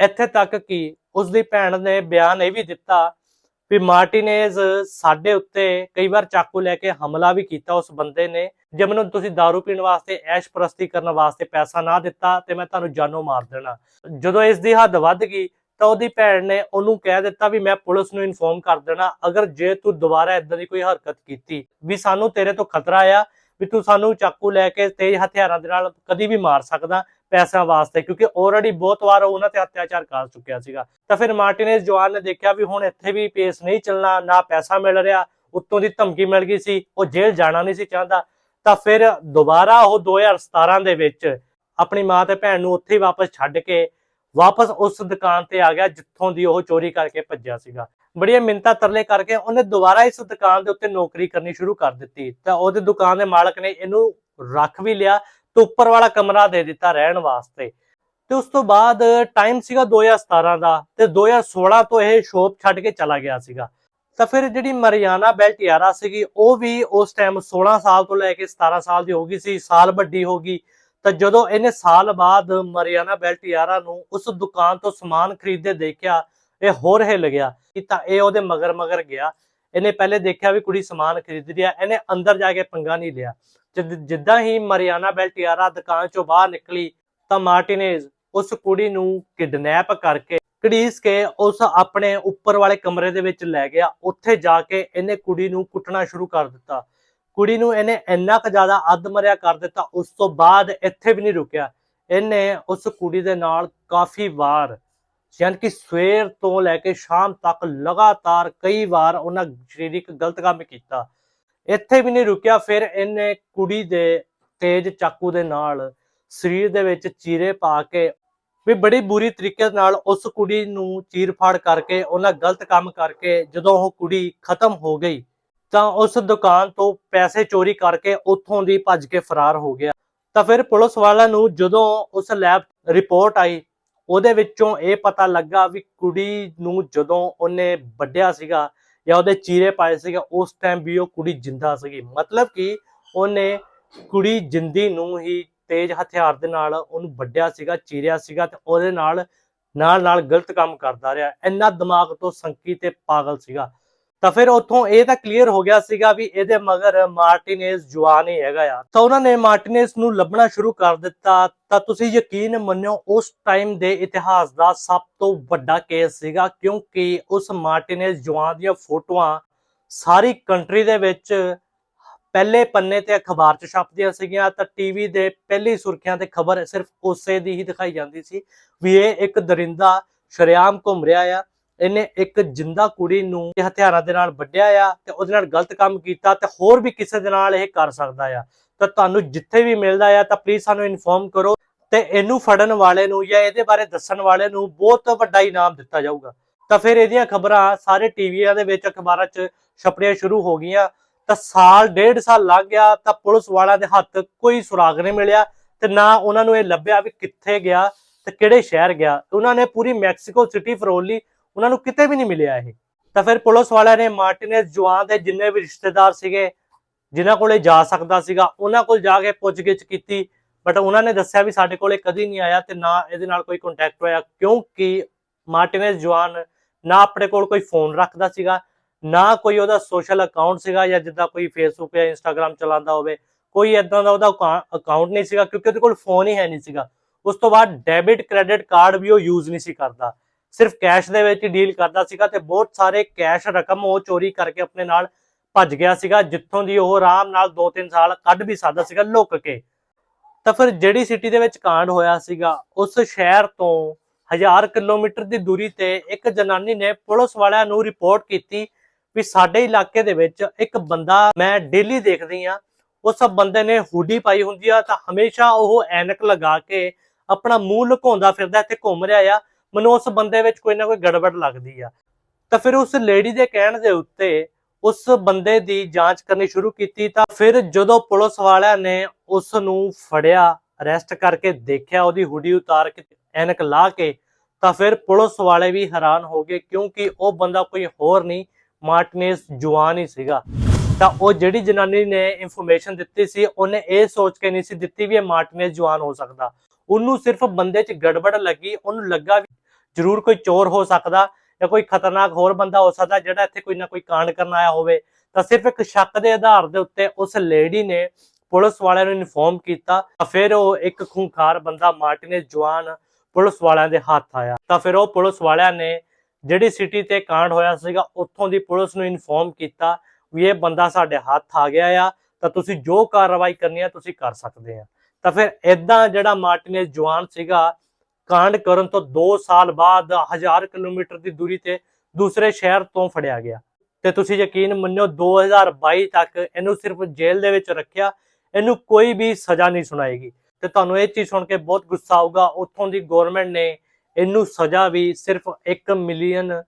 ਇੱਥੇ ਤੱਕ ਕਿ ਉਸ ਦੀ ਭੈਣ ਨੇ ਬਿਆਨ ਇਹ ਵੀ ਦਿੱਤਾ ਵੀ ਮਾਰਟੀਨੇਜ਼ ਸਾਡੇ ਉੱਤੇ ਕਈ ਵਾਰ ਚਾਕੂ ਲੈ ਕੇ ਹਮਲਾ ਵੀ ਕੀਤਾ ਉਸ ਬੰਦੇ ਨੇ। ਜੇ ਮੈਨੂੰ ਤੁਸੀਂ दारू ਪੀਣ ਵਾਸਤੇ, ਐਸ਼ ਪ੍ਰਸਤੀ ਕਰਨ ਵਾਸਤੇ ਪੈਸਾ ਨਾ ਦਿੱਤਾ, ਤੇ ਮੈਂ ਤੁਹਾਨੂੰ ਜਾਨੋਂ ਮਾਰ ਦੇਣਾ। ਜਦੋਂ ਇਸ ਦੀ ਹੱਦ ਵੱਧ ਗਈ, ਤਾਂ ਉਹਦੀ ਭੈਣ ਨੇ ਉਹਨੂੰ ਕਹਿ ਦਿੱਤਾ ਵੀ ਮੈਂ ਪੁਲਿਸ ਨੂੰ ਇਨਫੋਰਮ ਕਰ ਦੇਣਾ, ਅਗਰ ਜੇ ਤੂੰ ਦੁਬਾਰਾ ਇਦਾਂ ਦੀ ਕੋਈ ਹਰਕਤ ਕੀਤੀ, ਵੀ ਸਾਨੂੰ ਤੇਰੇ ਤੋਂ ਖਤਰਾ ਆ, ਵੀ ਤੂੰ ਸਾਨੂੰ ਚਾਕੂ ਲੈ ਕੇ ਤੇਜ਼ ਹਥਿਆਰਾਂ ਦੇ ਨਾਲ ਕਦੀ ਵੀ ਮਾਰ ਸਕਦਾ ਪੈਸਿਆਂ ਵਾਸਤੇ, ਕਿਉਂਕਿ ਆਲਰੇਡੀ ਬਹੁਤ ਵਾਰ ਉਹਨਾਂ ਤੇ ਅਤਿਆਚਾਰ ਕਰ ਚੁੱਕਿਆ ਸੀਗਾ। ਤਾਂ ਫਿਰ ਮਾਰਟੀਨੇਜ਼ ਜਵਾਨ ਨੇ ਦੇਖਿਆ ਵੀ ਹੁਣ ਇੱਥੇ ਵੀ ਪੇਸ ਨਹੀਂ ਚੱਲਣਾ, ਨਾ ਪੈਸਾ ਮਿਲ ਰਿਹਾ, ਉੱਤੋਂ ਦੀ ਧਮਕੀ ਮਿਲ ਗਈ ਸੀ, ਉਹ ਜੇਲ੍ਹ ਜਾਣਾ ਨਹੀਂ ਸੀ ਚਾਹੁੰਦਾ। ਤਾਂ ਫਿਰ ਦੁਬਾਰਾ ਉਹ 2017 ਦੇ ਵਿੱਚ ਆਪਣੀ ਮਾਂ ਤੇ ਭੈਣ ਨੂੰ ਉੱਥੇ ਹੀ ਵਾਪਸ ਛੱਡ ਕੇ ਵਾਪਸ ਉਸ ਦੁਕਾਨ ਤੇ ਆ ਗਿਆ, ਜਿੱਥੋਂ ਦੀ ਉਹ ਚੋਰੀ ਕਰਕੇ ਭੱਜਿਆ ਸੀਗਾ। ਬੜੀਆਂ ਮਿੰਤਾ ਤਰਲੇ ਕਰਕੇ ਉਹਨੇ ਦੁਬਾਰਾ ਇਸ ਦੁਕਾਨ ਦੇ ਉੱਤੇ ਨੌਕਰੀ ਕਰਨੀ ਸ਼ੁਰੂ ਕਰ ਦਿੱਤੀ। ਤਾਂ ਉਹਦੇ ਦੁਕਾਨ ਦੇ ਮਾਲਕ ਨੇ ਇਹਨੂੰ ਰੱਖ ਵੀ ਲਿਆ ਤੇ ਉੱਪਰ ਵਾਲਾ ਕਮਰਾ ਦੇ ਦਿੱਤਾ ਰਹਿਣ ਵਾਸਤੇ। ਤੇ ਉਸ ਤੋਂ ਬਾਅਦ ਟਾਈਮ ਸੀਗਾ 2017 ਦਾ ਤੇ 2016 ਤੋਂ ਇਹ ਸ਼ੋਪ ਛੱਡ ਕੇ ਚਲਾ ਗਿਆ ਸੀਗਾ। ਤਾਂ ਫਿਰ ਜਿਹੜੀ ਮਰੀਆਨਾ ਬੈਲਟਿਆਰਾ ਸੀਗੀ, ਉਹ ਵੀ ਉਸ ਟਾਈਮ 16 ਸਾਲ ਤੋਂ ਲੈ ਕੇ 17 ਸਾਲ ਦੀ ਹੋ ਗਈ ਸੀ, ਸਾਲ ਵੱਡੀ ਹੋ ਗਈ। ਤਾਂ ਜਦੋਂ ਇਹਨੇ ਸਾਲ ਬਾਅਦ ਮਰੀਆਨਾ ਬੈਲਟਿਆਰਾ ਨੂੰ ਉਸ ਦੁਕਾਨ ਤੋਂ ਸਮਾਨ ਖਰੀਦਦੇ ਦੇਖਿਆ, ਇਹ ਹੋਰ ਹਿੱਲ ਗਿਆ ਕਿ ਤਾਂ ਇਹ ਉਹਦੇ ਮਗਰ ਮਗਰ ਗਿਆ। ਇਹਨੇ ਪਹਿਲੇ ਦੇਖਿਆ ਵੀ ਕੁੜੀ ਸਮਾਨ ਖਰੀਦ ਰਹੀ ਆ, ਇਹਨੇ ਅੰਦਰ ਜਾ ਕੇ ਪੰਗਾ ਨਹੀਂ ਲਿਆ। ਜਦ- ਜਿੱਦਾਂ ਹੀ ਮਰੀਆਨਾ ਬੈਲਟਿਆਰਾ ਦੁਕਾਨ ਚੋਂ ਬਾਹਰ ਨਿਕਲੀ ਤਾਂ ਮਾਰਟੀਨੇਜ਼ ਉਸ ਕੁੜੀ ਨੂੰ ਕਿਡਨੈਪ ਕਰਕੇ ਘੜੀਸ ਕੇ ਉਸ ਆਪਣੇ ਉੱਪਰ ਵਾਲੇ ਕਮਰੇ ਦੇ ਵਿੱਚ ਲੈ ਗਿਆ। ਉੱਥੇ ਜਾ ਕੇ ਇਹਨੇ ਕੁੜੀ ਨੂੰ ਕੁੱਟਣਾ ਸ਼ੁਰੂ ਕਰ ਦਿੱਤਾ। ਕੁੜੀ ਨੂੰ ਇਹਨੇ ਇੰਨਾ ਕੁ ਜ਼ਿਆਦਾ ਅੱਧ ਮਰਿਆ ਕਰ ਦਿੱਤਾ, ਉਸ ਤੋਂ ਬਾਅਦ ਇੱਥੇ ਵੀ ਨਹੀਂ ਰੁਕਿਆ। ਇਹਨੇ ਉਸ ਕੁੜੀ ਦੇ ਨਾਲ ਕਾਫੀ ਵਾਰ, ਯਾਨੀ ਕਿ ਸਵੇਰ ਤੋਂ ਲੈ ਕੇ ਸ਼ਾਮ ਤੱਕ ਲਗਾਤਾਰ ਕਈ ਵਾਰ ਉਹਨਾਂ ਸਰੀਰਕ ਗਲਤ ਕੰਮ ਕੀਤਾ। ਇੱਥੇ ਵੀ ਨਹੀਂ ਰੁਕਿਆ, ਫਿਰ ਇਹਨੇ ਕੁੜੀ ਦੇ ਤੇਜ਼ ਚਾਕੂ ਦੇ ਨਾਲ ਸਰੀਰ ਦੇ ਵਿੱਚ ਚੀਰੇ ਪਾ ਕੇ ਵੀ ਬੜੀ ਬੁਰੀ ਤਰੀਕੇ ਨਾਲ ਉਸ ਕੁੜੀ ਨੂੰ ਚੀਰ-ਫਾੜ ਕਰਕੇ, ਉਹਨਾਂ ਗਲਤ ਕੰਮ ਕਰਕੇ ਜਦੋਂ ਉਹ ਕੁੜੀ ਖਤਮ ਹੋ ਗਈ, ਤਾਂ ਉਸ ਦੁਕਾਨ ਤੋਂ ਪੈਸੇ ਚੋਰੀ ਕਰਕੇ ਉੱਥੋਂ ਦੀ ਭੱਜ ਕੇ ਫਰਾਰ ਹੋ ਗਿਆ। ਤਾਂ ਫਿਰ ਪੁਲਿਸ ਵਾਲਿਆਂ ਨੂੰ ਜਦੋਂ ਉਸ ਲੈਬ ਰਿਪੋਰਟ ਆਈ, ਉਹਦੇ ਵਿੱਚੋਂ ਇਹ ਪਤਾ ਲੱਗਾ ਵੀ ਕੁੜੀ ਨੂੰ ਜਦੋਂ ਉਹਨੇ ਵੱਢਿਆ ਸੀਗਾ ਜਾਂ ਉਹਦੇ ਚੀਰੇ ਪਾਏ ਸੀਗੇ, ਉਸ ਟਾਈਮ ਵੀ ਉਹ ਕੁੜੀ ਜਿੰਦਾ ਸੀਗੀ। ਮਤਲਬ ਕਿ ਉਹਨੇ ਕੁੜੀ ਜਿੰਦੀ ਨੂੰ ਹੀ ਤੇਜ਼ ਹਥਿਆਰ ਦੇ ਨਾਲ ਉਹਨੂੰ ਵੱਢਿਆ ਸੀਗਾ, ਚੀਰਿਆ ਸੀਗਾ ਤੇ ਉਹਦੇ ਨਾਲ ਨਾਲ ਨਾਲ ਗਲਤ ਕੰਮ ਕਰਦਾ ਰਿਹਾ। ਇੰਨਾ ਦਿਮਾਗ ਤੋਂ ਸੰਕੀ ਤੇ ਪਾਗਲ ਸੀਗਾ। ਤਾਂ ਫਿਰ ਉੱਥੋਂ ਇਹ ਤਾਂ ਕਲੀਅਰ ਹੋ ਗਿਆ ਸੀਗਾ ਵੀ ਇਹਦੇ ਮਗਰ ਮਾਰਟੀਨੇਜ਼ ਜਵਾਨ ਹੀ ਹੈਗਾ ਆ ਤਾਂ ਉਹਨਾਂ ਨੇ ਮਾਰਟੀਨੇਜ਼ ਨੂੰ ਲੱਭਣਾ ਸ਼ੁਰੂ ਕਰ ਦਿੱਤਾ। ਤਾਂ ਤੁਸੀਂ ਯਕੀਨ ਮੰਨਿਓ, ਉਸ ਟਾਈਮ ਦੇ ਇਤਿਹਾਸ ਦਾ ਸਭ ਤੋਂ ਵੱਡਾ ਕੇਸ ਸੀਗਾ, ਕਿਉਂਕਿ ਉਸ ਮਾਰਟੀਨੇਜ਼ ਜਵਾਨ ਦੀਆਂ ਫੋਟੋਆਂ ਸਾਰੀ ਕੰਟਰੀ ਦੇ ਵਿੱਚ ਪਹਿਲੇ ਪੰਨੇ ਤੇ ਅਖਬਾਰ 'ਚ ਛਪਦੀਆਂ ਸੀਗੀਆਂ। ਤਾਂ ਟੀਵੀ ਦੇ ਪਹਿਲੀ ਸੁਰਖੀਆਂ ਤੇ ਖਬਰ ਸਿਰਫ ਉਸੇ ਦੀ ਹੀ ਦਿਖਾਈ ਜਾਂਦੀ ਸੀ ਵੀ ਇਹ ਇੱਕ ਦਰਿੰਦਾ ਸ਼ਰੇਆਮ ਘੁੰਮ ਰਿਹਾ ਆ। ਇਹਨੇ ਇੱਕ ਜਿੰਦਾ ਕੁੜੀ ਨੂੰ ਇਹ ਹਥਿਆਰਾਂ ਦੇ ਨਾਲ ਵੱਢਿਆ ਆ ਤੇ ਉਹਦੇ ਨਾਲ ਗਲਤ ਕੰਮ ਕੀਤਾ ਤੇ ਹੋਰ ਵੀ ਕਿਸੇ ਦੇ ਨਾਲ ਇਹ ਕਰ ਸਕਦਾ ਆ। ਤਾਂ ਤੁਹਾਨੂੰ ਜਿੱਥੇ ਵੀ ਮਿਲਦਾ ਆ ਤਾਂ ਪਲੀਜ਼ ਸਾਨੂੰ ਇਨਫੋਰਮ ਕਰੋ ਤੇ ਇਹਨੂੰ ਫੜਨ ਵਾਲੇ ਨੂੰ ਜਾਂ ਇਹਦੇ ਬਾਰੇ ਦੱਸਣ ਵਾਲੇ ਨੂੰ ਬਹੁਤ ਵੱਡਾ ਇਨਾਮ ਦਿੱਤਾ ਜਾਊਗਾ। ਤਾਂ ਫਿਰ ਇਹਦੀਆਂ ਖਬਰਾਂ ਸਾਰੇ ਟੀਵੀਆਂ ਦੇ ਵਿੱਚ ਅਖਬਾਰਾਂ 'ਚ ਛਪਣੀਆਂ ਸ਼ੁਰੂ ਹੋ ਗਈਆਂ। ਤਾਂ ਸਾਲ, ਡੇਢ ਸਾਲ ਲੱਗ ਗਿਆ ਤਾਂ ਪੁਲਿਸ ਵਾਲਿਆਂ ਦੇ ਹੱਥ ਕੋਈ ਸੁਰਾਗ ਨਹੀਂ ਮਿਲਿਆ ਤੇ ਨਾ ਉਹਨਾਂ ਨੂੰ ਇਹ ਲੱਭਿਆ ਵੀ ਕਿੱਥੇ ਗਿਆ ਤੇ ਕਿਹੜੇ ਸ਼ਹਿਰ ਗਿਆ। ਉਹਨਾਂ ਨੇ ਪੂਰੀ ਮੈਕਸੀਕੋ ਸਿਟੀ ਫਰੋਲੀ ਉਹਨਾਂ ਨੂੰ ਕਿਤੇ ਵੀ ਨਹੀਂ ਮਿਲਿਆ ਇਹ। ਤਾਂ ਫਿਰ ਪੁਲਿਸ ਵਾਲਿਆਂ ਨੇ ਮਾਰਟੀਨੇਜ਼ ਜਵਾਨ ਦੇ ਜਿੰਨੇ ਵੀ ਰਿਸ਼ਤੇਦਾਰ ਸੀਗੇ, ਜਿਨ੍ਹਾਂ ਕੋਲੇ ਜਾ ਸਕਦਾ ਸੀਗਾ, ਉਹਨਾਂ ਕੋਲ ਜਾ ਕੇ ਪੁੱਛਗਿੱਛ ਕੀਤੀ ਬਟ ਉਹਨਾਂ ਨੇ ਦੱਸਿਆ ਵੀ ਸਾਡੇ ਕੋਲੇ ਕਦੀ ਨਹੀਂ ਆਇਆ ਤੇ ਨਾ ਇਹਦੇ ਨਾਲ ਕੋਈ ਕੰਟੈਕਟ ਹੋਇਆ, ਕਿਉਂਕਿ ਮਾਰਟੀਨੇਜ਼ ਜਵਾਨ ਨਾ ਆਪਣੇ ਕੋਲ ਕੋਈ ਫੋਨ ਰੱਖਦਾ ਸੀਗਾ, ਨਾ ਕੋਈ ਉਹਦਾ ਸੋਸ਼ਲ ਅਕਾਊਂਟ ਸੀਗਾ ਜਾਂ ਜਿੱਦਾਂ ਕੋਈ ਫੇਸਬੁੱਕ ਜਾਂ ਇੰਸਟਾਗ੍ਰam ਚਲਾਉਂਦਾ ਹੋਵੇ, ਕੋਈ ਇਦਾਂ ਦਾ ਉਹਦਾ ਅਕਾਊਂਟ ਨਹੀਂ ਸੀਗਾ, ਕਿਉਂਕਿ ਉਹਦੇ ਕੋਲ ਫੋਨ ਹੀ ਹੈ ਨਹੀਂ ਸੀਗਾ। ਉਸ ਤੋਂ ਬਾਅਦ ਡੈਬਿਟ ਕ੍ਰੈਡਿਟ ਕਾਰਡ ਵੀ ਉਹ ਯੂਜ਼ ਨਹੀਂ ਸੀ ਕਰਦਾ। ਸਿਰਫ ਕੈਸ਼ ਦੇ ਵਿੱਚ ਡੀਲ ਕਰਦਾ ਸੀਗਾ ਤੇ ਬਹੁਤ ਸਾਰੇ ਕੈਸ਼ ਰਕਮ ਉਹ ਚੋਰੀ ਕਰਕੇ ਆਪਣੇ ਨਾਲ ਭੱਜ ਗਿਆ ਸੀਗਾ, ਜਿੱਥੋਂ ਦੀ ਉਹ ਆਰਾਮ ਨਾਲ 2-3 ਸਾਲ ਕੱਢ ਵੀ ਸਕਦਾ ਸੀਗਾ ਲੁੱਕ ਕੇ। ਤਾਂ ਫਿਰ ਜਿਹੜੀ ਸਿਟੀ ਦੇ ਵਿੱਚ ਕਾਂਡ ਹੋਇਆ ਸੀਗਾ, ਉਸ ਸ਼ਹਿਰ ਤੋਂ ਹਜ਼ਾਰ ਕਿਲੋਮੀਟਰ ਦੀ ਦੂਰੀ ਤੇ ਇੱਕ ਜਨਾਨੀ ਨੇ ਪੁਲਿਸ ਵਾਲਿਆਂ ਨੂੰ ਰਿਪੋਰਟ ਕੀਤੀ ਵੀ ਸਾਡੇ ਇਲਾਕੇ ਦੇ ਵਿੱਚ ਇੱਕ ਬੰਦਾ ਮੈਂ ਡੇਲੀ ਦੇਖਦੀ ਆ ਉਸ ਬੰਦੇ ਨੇ ਹੁੱਡੀ ਪਾਈ ਹੁੰਦੀ ਆ ਤਾਂ ਹਮੇਸ਼ਾ ਉਹ ਐਨਕ ਲਗਾ ਕੇ ਆਪਣਾ ਮੂੰਹ ਲੁਕਾਉਂਦਾ ਫਿਰਦਾ ਇੱਥੇ ਘੁੰਮ ਰਿਹਾ ਆ। ਮੈਨੂੰ ਉਸ ਬੰਦੇ ਵਿੱਚ ਕੋਈ ਨਾ ਕੋਈ ਗੜਬੜ ਲੱਗਦੀ ਆ। ਤਾਂ ਫਿਰ ਉਸ ਲੇਡੀ ਦੇ ਕਹਿਣ ਦੇ ਉੱਤੇ ਉਸ ਬੰਦੇ ਦੀ ਜਾਂਚ ਕਰਨੀ ਸ਼ੁਰੂ ਕੀਤੀ ਤਾਂ ਫਿਰ ਜਦੋਂ ਪੁਲਿਸ ਵਾਲਿਆਂ ਨੇ ਉਸ ਨੂੰ ਫੜਿਆ ਅਰੈਸਟ ਕਰਕੇ ਦੇਖਿਆ, ਉਹਦੀ ਹੁੱਡੀ ਉਤਾਰ ਕੇ ਐਨਕ ਲਾ ਕੇ, ਤਾਂ ਫਿਰ ਪੁਲਿਸ ਵਾਲੇ ਵੀ ਹੈਰਾਨ ਹੋ ਗਏ ਕਿਉਂਕਿ ਉਹ ਬੰਦਾ ਕੋਈ ਹੋਰ ਨਹੀਂ, ਮਾਰਟੀਨੇਸ ਜਵਾਨ ਹੀ ਸੀਗਾ। ਤਾਂ ਉਹ ਜਿਹੜੀ ਜਨਾਨੀ ਨੇ ਇਨਫੋਰਮੇਸ਼ਨ ਦਿੱਤੀ ਸੀ, ਉਹਨੇ ਇਹ ਸੋਚ ਕੇ ਨਹੀਂ ਸੀ ਦਿੱਤੀ ਵੀ ਇਹ ਮਾਰਟੀਨੇਸ ਜਵਾਨ ਹੋ ਸਕਦਾ। ਉਹਨੂੰ ਸਿਰਫ ਬੰਦੇ 'ਚ ਗੜਬੜ ਲੱਗੀ, ਉਹਨੂੰ ਲੱਗਾ ਵੀ ਜ਼ਰੂਰ ਕੋਈ ਚੋਰ ਹੋ ਸਕਦਾ ਜਾਂ ਕੋਈ ਖਤਰਨਾਕ ਹੋਰ ਬੰਦਾ ਹੋ ਸਕਦਾ ਜਿਹੜਾ ਇੱਥੇ ਕੋਈ ਨਾ ਕੋਈ ਕਾਂਡ ਕਰਨ ਆਇਆ ਹੋਵੇ। ਤਾਂ ਸਿਰਫ ਇੱਕ ਸ਼ੱਕ ਦੇ ਆਧਾਰ ਦੇ ਉੱਤੇ ਉਸ ਲੇਡੀ ਨੇ ਪੁਲਿਸ ਵਾਲਿਆਂ ਨੂੰ ਇਨਫੋਰਮ ਕੀਤਾ, ਤਾਂ ਫਿਰ ਉਹ ਇੱਕ ਖੂੰਖਾਰ ਬੰਦਾ ਮਾਰਟੀਨੇਸ ਜਵਾਨ ਪੁਲਿਸ ਵਾਲਿਆਂ ਦੇ ਹੱਥ ਆਇਆ। ਤਾਂ ਫਿਰ ਉਹ ਪੁਲਿਸ ਵਾਲਿਆਂ ਨੇ ਜਿਹੜੀ ਸਿਟੀ ਤੇ ਕਾਂਡ ਹੋਇਆ ਸੀਗਾ, ਉੱਥੋਂ ਦੀ ਪੁਲਿਸ ਨੂੰ ਇਨਫੋਰਮ ਕੀਤਾ ਵੀ ਇਹ ਬੰਦਾ ਸਾਡੇ ਹੱਥ ਆ ਗਿਆ ਆ, ਤਾਂ ਤੁਸੀਂ ਜੋ ਕਾਰਵਾਈ ਕਰਨੀ ਆ, ਤੁਸੀਂ ਕਰ ਸਕਦੇ ਆ। ਤਾਂ ਫਿਰ ਇਦਾਂ ਜਿਹੜਾ ਮਾਰਟੀਨੇਸ ਜਵਾਨ ਸੀਗਾ, ਕਾਂਡ ਕਰਨ ਤੋਂ 2 ਸਾਲ ਬਾਅਦ 1000 ਕਿਲੋਮੀਟਰ ਦੀ ਦੂਰੀ ਤੇ ਦੂਸਰੇ ਸ਼ਹਿਰ ਤੋਂ ਫੜਿਆ ਗਿਆ। ਤੇ ਤੁਸੀਂ ਯਕੀਨ ਮੰਨਿਓ 2022 ਤੱਕ ਇਹਨੂੰ ਸਿਰਫ ਜੇਲ੍ਹ ਦੇ ਵਿੱਚ ਰੱਖਿਆ, ਇਹਨੂੰ ਕੋਈ ਵੀ ਸਜ਼ਾ ਨਹੀਂ ਸੁਣਾਏਗੀ। ਤੇ ਤੁਹਾਨੂੰ ਇਹ ਚੀਜ਼ ਸੁਣ ਕੇ ਬਹੁਤ ਗੁੱਸਾ ਆਊਗਾ, ਉੱਥੋਂ ਦੀ ਗਵਰਨਮੈਂਟ ਨੇ ਇਹਨੂੰ ਸਜ਼ਾ ਵੀ ਸਿਰਫ 1 ਮਿਲੀਅਨ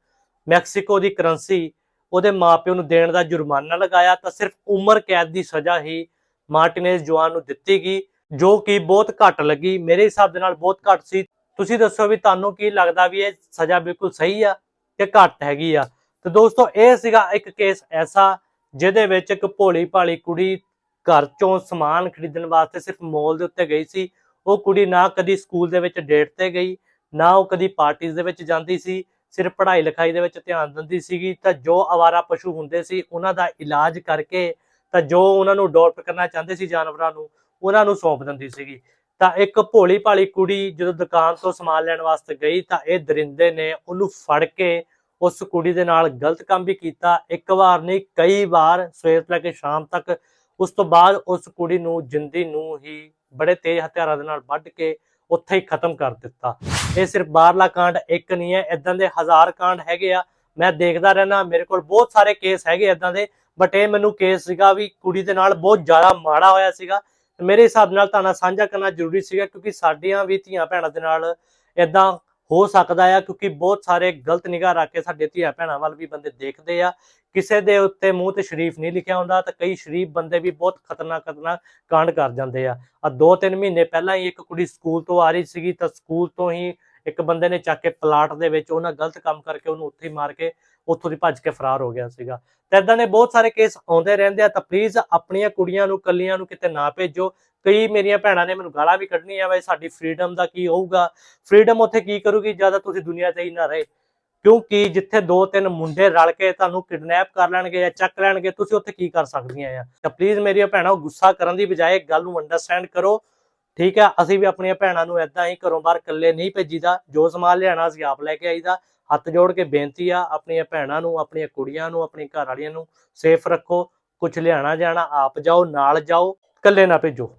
ਮੈਕਸੀਕੋ ਦੀ ਕਰੰਸੀ ਉਹਦੇ ਮਾਪਿਓ ਨੂੰ ਦੇਣ ਦਾ ਜੁਰਮਾਨਾ ਲਗਾਇਆ ਤਾਂ ਸਿਰਫ ਉਮਰ ਕੈਦ ਦੀ ਸਜ਼ਾ ਹੀ ਮਾਰਟੀਨੇਜ਼ ਜਵਾਨ ਨੂੰ ਦਿੱਤੀ ਗਈ, ਜੋ ਕਿ ਬਹੁਤ ਘੱਟ ਲੱਗੀ। ਮੇਰੇ ਹਿਸਾਬ ਦੇ ਨਾਲ ਬਹੁਤ ਘੱਟ ਸੀ। ਤੁਸੀਂ ਦੱਸੋ ਵੀ ਤੁਹਾਨੂੰ ਕੀ ਲੱਗਦਾ ਵੀ ਇਹ ਸਜ਼ਾ ਬਿਲਕੁਲ ਸਹੀ ਆ ਕਿ ਘੱਟ ਹੈਗੀ ਆ? ਤੇ ਦੋਸਤੋ, ਇਹ ਸੀਗਾ ਇੱਕ ਕੇਸ ਐਸਾ, ਜਿਹਦੇ ਵਿੱਚ ਇੱਕ ਭੋਲੀ ਭਾਲੀ ਕੁੜੀ ਘਰ ਚੋਂ ਸਮਾਨ ਖਰੀਦਣ ਵਾਸਤੇ ਸਿਰਫ ਮੋਲ ਦੇ ਉੱਤੇ ਗਈ ਸੀ। ਉਹ ਕੁੜੀ ਨਾ ਕਦੀ ਸਕੂਲ ਦੇ ਵਿੱਚ ਡੇਟ ਤੇ ਗਈ, ਨਾ ਉਹ ਕਦੀ ਪਾਰਟੀਆਂ ਦੇ ਵਿੱਚ ਜਾਂਦੀ ਸੀ। ਸਿਰਫ ਪੜ੍ਹਾਈ ਲਿਖਾਈ ਦੇ ਵਿੱਚ ਧਿਆਨ ਦਿੰਦੀ ਸੀਗੀ, ਤਾਂ ਜੋ ਆਵਾਰਾ ਪਸ਼ੂ ਹੁੰਦੇ ਸੀ, ਉਹਨਾਂ ਦਾ ਇਲਾਜ ਕਰਕੇ, ਤਾਂ ਜੋ ਉਹਨਾਂ ਨੂੰ ਅਡਾਪਟ ਕਰਨਾ ਚਾਹੁੰਦੇ ਸੀ ਜਾਨਵਰਾਂ ਨੂੰ, ਉਹਨਾਂ ਨੂੰ ਸੌਂਪ ਦਿੰਦੀ ਸੀਗੀ। ਤਾਂ ਇੱਕ ਭੋਲੀ ਭਾਲੀ ਕੁੜੀ ਜਦੋਂ ਦੁਕਾਨ ਤੋਂ ਸਮਾਨ ਲੈਣ ਵਾਸਤੇ ਗਈ, ਤਾਂ ਇਹ ਦਰਿੰਦੇ ਨੇ ਉਹਨੂੰ ਫੜ ਕੇ ਉਸ ਕੁੜੀ ਦੇ ਨਾਲ ਗਲਤ ਕੰਮ ਵੀ ਕੀਤਾ। ਇੱਕ ਵਾਰ ਨਹੀਂ, ਕਈ ਵਾਰ ਸਵੇਰ ਤੋਂ ਲੈ ਕੇ ਸ਼ਾਮ ਤੱਕ ਉਸ ਤੋਂ ਬਾਅਦ ਉਸ ਕੁੜੀ ਨੂੰ ਜਿੰਦੀ ਨੂੰ ਹੀ ਬੜੇ ਤੇਜ਼ ਹਥਿਆਰਾਂ ਦੇ ਨਾਲ ਵੱਢ ਕੇ ਉੱਥੇ ਹੀ ਖਤਮ ਕਰ ਦਿੱਤਾ। ਇਹ ਸਿਰਫ ਬਾਹਰਲਾ ਕਾਂਡ ਇੱਕ ਨਹੀਂ ਹੈ ਇਦਾਂ ਦੇ ਹਜ਼ਾਰ ਕਾਂਡ ਹੈਗੇ ਆ। ਮੈਂ ਦੇਖਦਾ ਰਹਿਣਾ ਮੇਰੇ ਕੋਲ ਬਹੁਤ ਸਾਰੇ ਕੇਸ ਹੈਗੇ ਇਦਾਂ ਦੇ ਬਟ ਇਹ ਮੈਨੂੰ ਕੇਸ ਸੀਗਾ ਵੀ ਕੁੜੀ ਦੇ ਨਾਲ ਬਹੁਤ ਜ਼ਿਆਦਾ ਮਾੜਾ ਹੋਇਆ ਸੀਗਾ। ਮੇਰੇ ਹਿਸਾਬ ਨਾਲ ਤੁਹਾਨੂੰ ਸਾਂਝਾ ਕਰਨਾ ਜ਼ਰੂਰੀ ਸੀਗਾ ਕਿਉਂਕਿ ਸਾਡੀਆਂ ਵੀ ਧੀਆਂ ਭੈਣਾਂ ਦੇ ਨਾਲ ਇਦਾਂ ਹੋ ਸਕਦਾ ਆ, ਕਿਉਂਕਿ ਬਹੁਤ ਸਾਰੇ ਗਲਤ ਨਿਗਾਹ ਰੱਖ ਕੇ ਸਾਡੇ ਧੀਆ ਭੈਣਾਂ ਵੱਲ ਵੀ ਬੰਦੇ ਦੇਖਦੇ ਆ। ਕਿਸੇ ਦੇ ਉੱਤੇ ਮੂੰਹ ਤੇ ਸ਼ਰੀਫ ਨਹੀਂ ਲਿਖਿਆ ਹੁੰਦਾ ਤਾਂ ਕਈ ਸ਼ਰੀਫ ਬੰਦੇ ਵੀ ਬਹੁਤ ਖਤਰਨਾਕ ਖਤਰਨਾਕ ਕਾਂਡ ਕਰ ਜਾਂਦੇ ਆ। ਆ ਦੋ ਤਿੰਨ ਮਹੀਨੇ ਪਹਿਲਾਂ ਹੀ ਇੱਕ ਕੁੜੀ ਸਕੂਲ ਤੋਂ ਆ ਰਹੀ ਸੀਗੀ ਤਾਂ ਸਕੂਲ ਤੋਂ ਹੀ ਇੱਕ ਬੰਦੇ ਨੇ ਚੱਕ ਕੇ ਪਲਾਟ ਦੇ ਵਿੱਚ ਉਹਨਾਂ ਗਲਤ ਕੰਮ ਕਰਕੇ ਉਹਨੂੰ ਉੱਥੇ ਹੀ ਮਾਰ ਕੇ ਉੱਥੋਂ ਦੀ ਭੱਜ ਕੇ ਫਰਾਰ ਹੋ ਗਿਆ ਸੀਗਾ। ਤੇ ਇਦਾਂ ਦੇ ਬਹੁਤ ਸਾਰੇ ਕੇਸ ਆਉਂਦੇ ਰਹਿੰਦੇ ਆ ਤਾਂ ਪਲੀਜ਼ ਆਪਣੀਆਂ ਕੁੜੀਆਂ ਨੂੰ, ਕੱਲੀਆਂ ਨੂੰ ਕਿਤੇ ਨਾ ਭੇਜੋ। ਕਈ ਮੇਰੀਆਂ ਭੈਣਾਂ ਨੇ ਮੈਨੂੰ ਗਾਲਾਂ ਵੀ ਕੱਢਣੀਆਂ ਵੇ ਸਾਡੀ ਫ੍ਰੀडम ਦਾ ਕੀ ਹੋਊਗਾ? ਫ੍ਰੀडम ਉੱਥੇ ਕੀ ਕਰੂਗੀ ਜ਼ਿਆਦਾ ਤੁਸੀਂ ਦੁਨੀਆ ਤੇ ਹੀ ਨਾ ਰਹੇ? ਕਿਉਂਕਿ ਜਿੱਥੇ ਦੋ ਤਿੰਨ ਮੁੰਡੇ ਰਲ ਕੇ ਤੁਹਾਨੂੰ ਕਿਡਨੈਪ ਕਰ ਲੈਣਗੇ ਜਾਂ ਚੱਕ ਲੈਣਗੇ, ਤੁਸੀਂ ਉੱਥੇ ਕੀ ਕਰ ਸਕਦੀਆਂ ਆ? ਤਾਂ ਪਲੀਜ਼ ਮੇਰੀਆਂ ਭੈਣਾਂ, ਉਹ ਗੁੱਸਾ ਕਰਨ ਦੀ ਬਜਾਏ ਗੱਲ ਨੂੰ ਅੰਡਰਸਟੈਂਡ ਕਰੋ। ਠੀਕ ਹੈ ਅਸੀਂ ਵੀ ਆਪਣੀਆਂ ਭੈਣਾਂ ਨੂੰ ਐਦਾਂ ਹੀ ਘਰੋਂ ਬਾਹਰ ਇਕੱਲੇ ਨਹੀਂ ਭੇਜੀਦਾ। ਜੋ ਸਮਾਨ ਲਿਆਣਾ ਅਸੀਂ ਆਪ ਲੈ ਕੇ ਆਈਦਾ। ਹੱਥ ਜੋੜ ਕੇ ਬੇਨਤੀ ਆ, ਆਪਣੀਆਂ ਭੈਣਾਂ ਨੂੰ, ਆਪਣੀਆਂ ਕੁੜੀਆਂ ਨੂੰ ਆਪਣੀ ਘਰ ਵਾਲੀਆਂ ਨੂੰ ਸੇਫ ਰੱਖੋ। ਕੁਝ ਲਿਆਣਾ ਜਾਣਾ ਆਪ ਜਾਓ, ਨਾਲ ਜਾਓ, ਇਕੱਲੇ ਨਾ ਭੇਜੋ।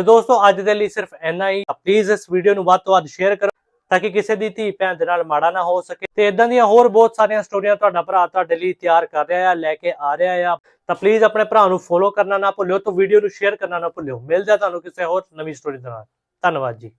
ਤੇ ਦੋਸਤੋ, ਅੱਜ ਦੇ ਲਈ ਸਿਰਫ ਇੰਨਾ ਹੀ। ਪਲੀਜ਼ ਇਸ ਵੀਡੀਓ ਨੂੰ ਵੱਧ ਤੋਂ ਵੱਧ ਸ਼ੇਅਰ ਕਰੋ, ਤਾਂ ਕਿ ਕਿਸੇ ਦੀ ਧੀ ਭੈਣ ਦੇ ਨਾਲ ਮਾੜਾ ਨਾ ਹੋ ਸਕੇ। ਤੇ ਇਦਾਂ ਦੀਆਂ ਹੋਰ ਬਹੁਤ ਸਾਰੀਆਂ ਸਟੋਰੀਆਂ ਤੁਹਾਡਾ ਭਰਾ ਤੁਹਾਡੇ ਲਈ ਤਿਆਰ ਕਰ ਰਿਹਾ ਆ, ਲੈ ਕੇ ਆ ਰਿਹਾ ਆ। ਤਾਂ ਪਲੀਜ਼ ਆਪਣੇ ਭਰਾ ਨੂੰ ਫੋਲੋ ਕਰਨਾ ਨਾ ਭੁੱਲਿਓ ਤੇ ਵੀਡੀਓ ਨੂੰ ਸ਼ੇਅਰ ਕਰਨਾ ਨਾ ਭੁੱਲਿਓ। ਮਿਲ ਆ ਤੁਹਾਨੂੰ ਕਿਸੇ ਹੋਰ ਨਵੀਂ ਸਟੋਰੀ ਦੇ ਨਾਲ। ਧੰਨਵਾਦ ਜੀ।